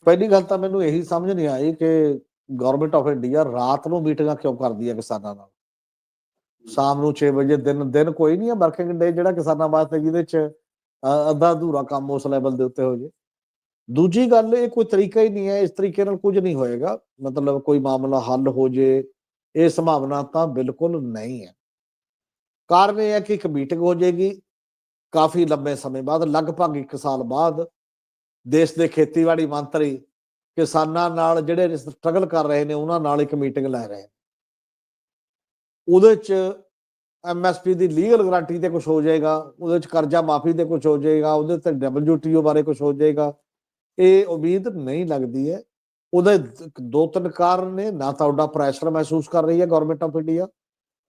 ਪਹਿਲੀ ਗੱਲ ਤਾਂ ਮੈਨੂੰ ਇਹੀ ਸਮਝ ਨਹੀਂ ਆਈ ਕਿ ਗਵਰਨਮੈਂਟ ਆਫ ਇੰਡੀਆ ਰਾਤ ਨੂੰ ਮੀਟਿੰਗਾਂ ਕਿਉਂ ਕਰਦੀ ਹੈ ਕਿਸਾਨਾਂ ਨਾਲ? ਸ਼ਾਮ ਨੂੰ 6 ਵਜੇ ਦਿਨ ਦਿਨ ਕੋਈ ਨਹੀਂ ਹੈ ਵਰਕਿੰਗ ਡੇ ਜਿਹੜਾ ਕਿਸਾਨਾਂ ਵਾਸਤੇ ਜਿਹਦੇ ਚ ਅੱਧਾ ਅਧੂਰਾ ਕੰਮ ਉਸ ਲੈਵਲ ਦੇ ਉੱਤੇ ਹੋ ਜੇ। ਦੂਜੀ ਗੱਲ, ਇਹ ਕੋਈ ਤਰੀਕਾ ਹੀ ਨਹੀਂ ਹੈ, ਇਸ ਤਰੀਕੇ ਨਾਲ ਕੁਝ ਨਹੀਂ ਹੋਏਗਾ। ਮਤਲਬ ਕੋਈ ਮਾਮਲਾ ਹੱਲ ਹੋ ਜੇ, ਇਹ ਸੰਭਾਵਨਾ ਤਾਂ ਬਿਲਕੁਲ ਨਹੀਂ ਹੈ। ਕਾਰਨ ਇਹ ਹੈ ਕਿ ਇੱਕ ਮੀਟਿੰਗ ਹੋ ਜਾਏਗੀ ਕਾਫੀ ਲੰਬੇ ਸਮੇਂ ਬਾਅਦ, ਲਗਭਗ 1 ਸਾਲ ਬਾਅਦ, ਦੇਸ਼ ਦੇ ਖੇਤੀਬਾੜੀ ਮੰਤਰੀ ਕਿਸਾਨਾਂ ਨਾਲ ਜਿਹੜੇ ਸਟਰਗਲ ਕਰ ਰਹੇ ਨੇ, ਉਹਨਾਂ ਨਾਲ ਇੱਕ ਮੀਟਿੰਗ ਲੈ ਰਹੇ ਨੇ। ਉਹਦੇ ਚ ਐਮਐਸਪੀ ਦੀ ਲੀਗਲ ਗਾਰੰਟੀ ਤੇ ਕੁਝ ਹੋ ਜਾਏਗਾ, ਉਹਦੇ ਚ ਕਰਜ਼ਾ ਮਾਫੀ ਤੇ ਕੁਝ ਹੋ ਜਾਏਗਾ, ਉਹਦੇ ਤੇ ਡਬਲਯੂਟੀਓ ਬਾਰੇ ਕੁਝ ਹੋ ਜਾਏਗਾ। ਇਹ ਉਮੀਦ ਨਹੀਂ ਲੱਗਦੀ ਹੈ। ਉਹਦੇ ਦੋ ਤਿੰਨ ਕਾਰਨ ਨੇ, ਨਾ ਤਾਂ ਉਹਦਾ ਪ੍ਰੈਸ਼ਰ ਮਹਿਸੂਸ ਕਰ ਰਹੀ ਹੈ ਗਵਰਨਮੈਂਟ ਆਫ ਇੰਡੀਆ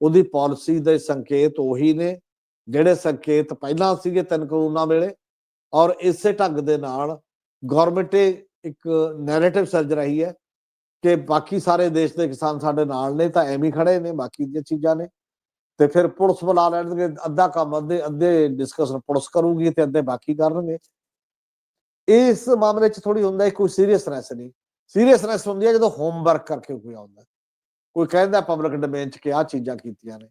ਉਹਦੀ ਪਾਲਿਸੀ ਦੇ ਸੰਕੇਤ ਉਹੀ ਨੇ, ਜਿਹੜੇ ਸੰਕੇਤ ਪਹਿਲਾਂ ਸੀਗੇ ਤਿੰਨ ਕਰੋਨਾ ਵੇਲੇ, ਔਰ ਇਸੇ ਢੰਗ ਦੇ ਨਾਲ ਗਵਰਨਮੈਂਟ ਇੱਕ ਨੈਰੇਟਿਵ ਸਿਰਜ ਰਹੀ ਹੈ। ਕਿ ਬਾਕੀ ਸਾਰੇ ਦੇਸ਼ ਦੇ ਕਿਸਾਨ ਸਾਡੇ ਨਾਲ ਨੇ ਤਾਂ ਐਵੇਂ ਖੜੇ ਨੇ, ਬਾਕੀ ਦੀਆਂ ਚੀਜ਼ਾਂ ਨੇ। ਤੇ ਫਿਰ ਪੁਲਿਸ ਬੁਲਾ ਲੈਣਗੇ, ਅੱਧਾ ਕੰਮ ਅੱਧੇ ਅੱਧੇ ਡਿਸਕਸ਼ਨ ਪੁਲਿਸ ਕਰੂਗੀ ਤੇ ਅੱਧੇ ਬਾਕੀ ਕਰਨਗੇ। ਇਸ ਮਾਮਲੇ 'ਚ ਥੋੜੀ ਹੁੰਦਾ ਕੋਈ ਸੀਰੀਅਸਨੈਸ ਨਹੀਂ। ਸੀਰੀਅਸਨੈਸ ਹੁੰਦੀ ਹੈ ਜਦੋਂ ਹੋਮਵਰਕ ਕਰਕੇ ਕੋਈ ਆਉਂਦਾ। ਕੋਈ ਕਹਿੰਦਾ ਪਬਲਿਕ ਡੋਮੇਨ 'ਚ ਕਿ ਆਹ ਚੀਜ਼ਾਂ ਕੀਤੀਆਂ ਨੇ।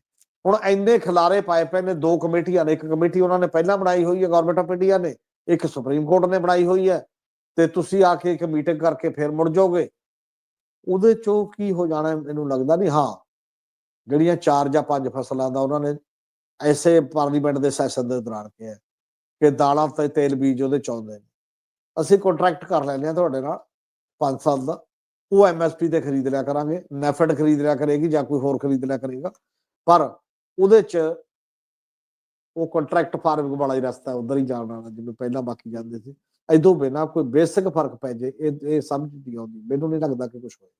ਹੁਣ ਇੰਨੇ ਖਿਲਾਰੇ ਪਾਏ ਪਏ ਨੇ, ਦੋ ਕਮੇਟੀਆਂ ਨੇ, ਇੱਕ ਕਮੇਟੀ ਉਹਨਾਂ ਨੇ ਪਹਿਲਾਂ ਬਣਾਈ ਹੋਈ ਹੈ ਗਵਰਨਮੈਂਟ ਆਫ ਇੰਡੀਆ ਨੇ, ਇੱਕ ਸੁਪਰੀਮ ਕੋਰਟ ਨੇ ਬਣਾਈ ਹੋਈ ਹੈ। ਤੇ ਤੁਸੀਂ ਆ ਕੇ ਇੱਕ ਮੀਟਿੰਗ ਕਰਕੇ ਫਿਰ ਮੁੜ ਜਾਓਗੇ। ਉਹਦੇ ਚੋਂ ਕੀ ਹੋ ਜਾਣਾ ਮੈਨੂੰ ਲੱਗਦਾ ਨਹੀਂ ਹਾਂ, ਜਿਹੜੀਆਂ ਚਾਰ ਜਾਂ ਪੰਜ ਫਸਲਾਂ ਦਾ ਉਹਨਾਂ ਨੇ ਐਸੇ ਪਾਰਲੀਮੈਂਟ ਦੇ ਸੈਸ਼ਨ ਦੇ ਦੌਰਾਨ ਕਿਹਾ ਕਿ ਦਾਲਾਂ ਤੇ ਤੇਲ ਬੀਜ ਉਹਦੇ ਚਾਹੁੰਦੇ ਨੇ। ਅਸੀਂ ਕੰਟਰੈਕਟ ਕਰ ਲੈਂਦੇ ਹਾਂ ਤੁਹਾਡੇ ਨਾਲ 5 ਸਾਲ ਦਾ। ਉਹ ਐਮਐਸਪੀ ਤੇ ਖਰੀਦ ਲਿਆ ਕਰਾਂਗੇ, ਨੈਫਡ ਖਰੀਦ ਲਿਆ ਕਰੇਗੀ ਜਾਂ ਕੋਈ ਹੋਰ ਖਰੀਦ ਲਿਆ ਕਰੇਗਾ। ਪਰ ਉਹਦੇ ਚ ਉਹ ਕੰਟਰੈਕਟ ਫਾਰਮਿੰਗ ਵਾਲਾ ਹੀ ਰਸਤਾ ਉਧਰ ਹੀ ਜਾਣ ਵਾਲਾ, ਜਿਵੇਂ ਪਹਿਲਾਂ ਬਾਕੀ ਜਾਂਦੇ ਸੀ। ਇਦੋਂ ਬਿਨਾ ਕੋਈ ਬੇਸਿਕ ਫ਼ਰਕ ਪੈ ਜੇ, ਇਹ ਇਹ ਸਮਝ ਨਹੀਂ ਆਉਂਦੀ, ਮੈਨੂੰ ਨਹੀਂ ਲੱਗਦਾ ਕਿ ਕੁਝ ਹੋਏ।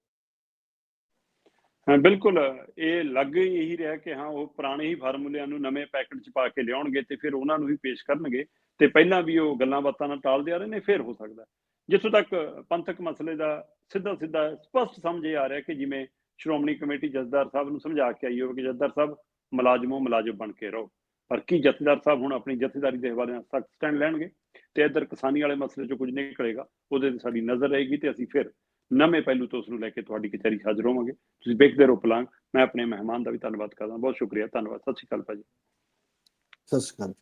ਹਾਂ, ਬਿਲਕੁਲ, ਇਹ ਲੱਗ ਇਹੀ ਰਿਹਾ ਕਿ ਹਾਂ, ਉਹ ਪੁਰਾਣੇ ਹੀ ਫਾਰਮੂਲਿਆਂ ਨੂੰ ਨਵੇਂ ਪੈਕੇਟ 'ਚ ਪਾ ਕੇ ਲਿਆਉਣਗੇ ਤੇ ਫਿਰ ਉਹਨਾਂ ਨੂੰ ਹੀ ਪੇਸ਼ ਕਰਨਗੇ ਤੇ ਪਹਿਲਾਂ ਵੀ ਉਹ ਗੱਲਾਂ ਬਾਤਾਂ ਨਾਲ ਟਾਲਦੇ ਆ ਰਹੇ ਨੇ, ਫਿਰ ਹੋ ਸਕਦਾ ਜਿੱਥੋਂ ਤੱਕ ਪੰਥਕ ਮਸਲੇ ਦਾ ਸਿੱਧਾ ਸਿੱਧਾ ਸਪਸ਼ਟ ਸਮਝ ਇਹ ਆ ਰਿਹਾ ਕਿ ਜਿਵੇਂ ਸ਼੍ਰੋਮਣੀ ਕਮੇਟੀ ਜਥੇਦਾਰ ਸਾਹਿਬ ਨੂੰ ਸਮਝਾ ਕੇ ਆਈ ਹੋਵੇ ਕਿ ਜਥੇਦਾਰ ਸਾਹਿਬ, ਮੁਲਾਜ਼ਮੋ ਮੁਲਾਜ਼ਮ ਬਣ ਕੇ ਰਹੋ। ਪਰ ਕੀ ਜਥੇਦਾਰ ਸਾਹਿਬ ਹੁਣ ਆਪਣੀ ਜਥੇਦਾਰੀ ਦੇ ਹਵਾਲੇ ਨਾਲ ਸਖਤ ਸਟੈਂਡ ਲੈਣਗੇ? ਤੇ ਇੱਧਰ ਕਿਸਾਨੀ ਵਾਲੇ ਮਸਲੇ 'ਚ ਕੁਝ ਨਿਕਲੇਗਾ, ਉਹਦੇ ਤੇ ਸਾਡੀ ਨਜ਼ਰ ਰਹੇਗੀ ਤੇ ਅਸੀਂ ਫਿਰ ਨਵੇਂ ਪਹਿਲੂ ਤੋਂ ਉਸ ਨੂੰ ਲੈ ਕੇ ਤੁਹਾਡੀ ਕਚਹਿਰੀ ਹਾਜ਼ਰ ਹੋਵਾਂਗੇ। ਤੁਸੀਂ ਵੇਖਦੇ ਰਹੋ ਪਲਾਂਗ ਮੈਂ ਆਪਣੇ ਮਹਿਮਾਨ ਦਾ ਵੀ ਧੰਨਵਾਦ ਕਰਦਾ, ਬਹੁਤ ਸ਼ੁਕਰੀਆ, ਧੰਨਵਾਦ, ਸਤਿ ਸ਼੍ਰੀ ਅਕਾਲ ਭਾਜੀ। ਸਤਿ ਸ਼੍ਰੀ ਅਕਾਲ।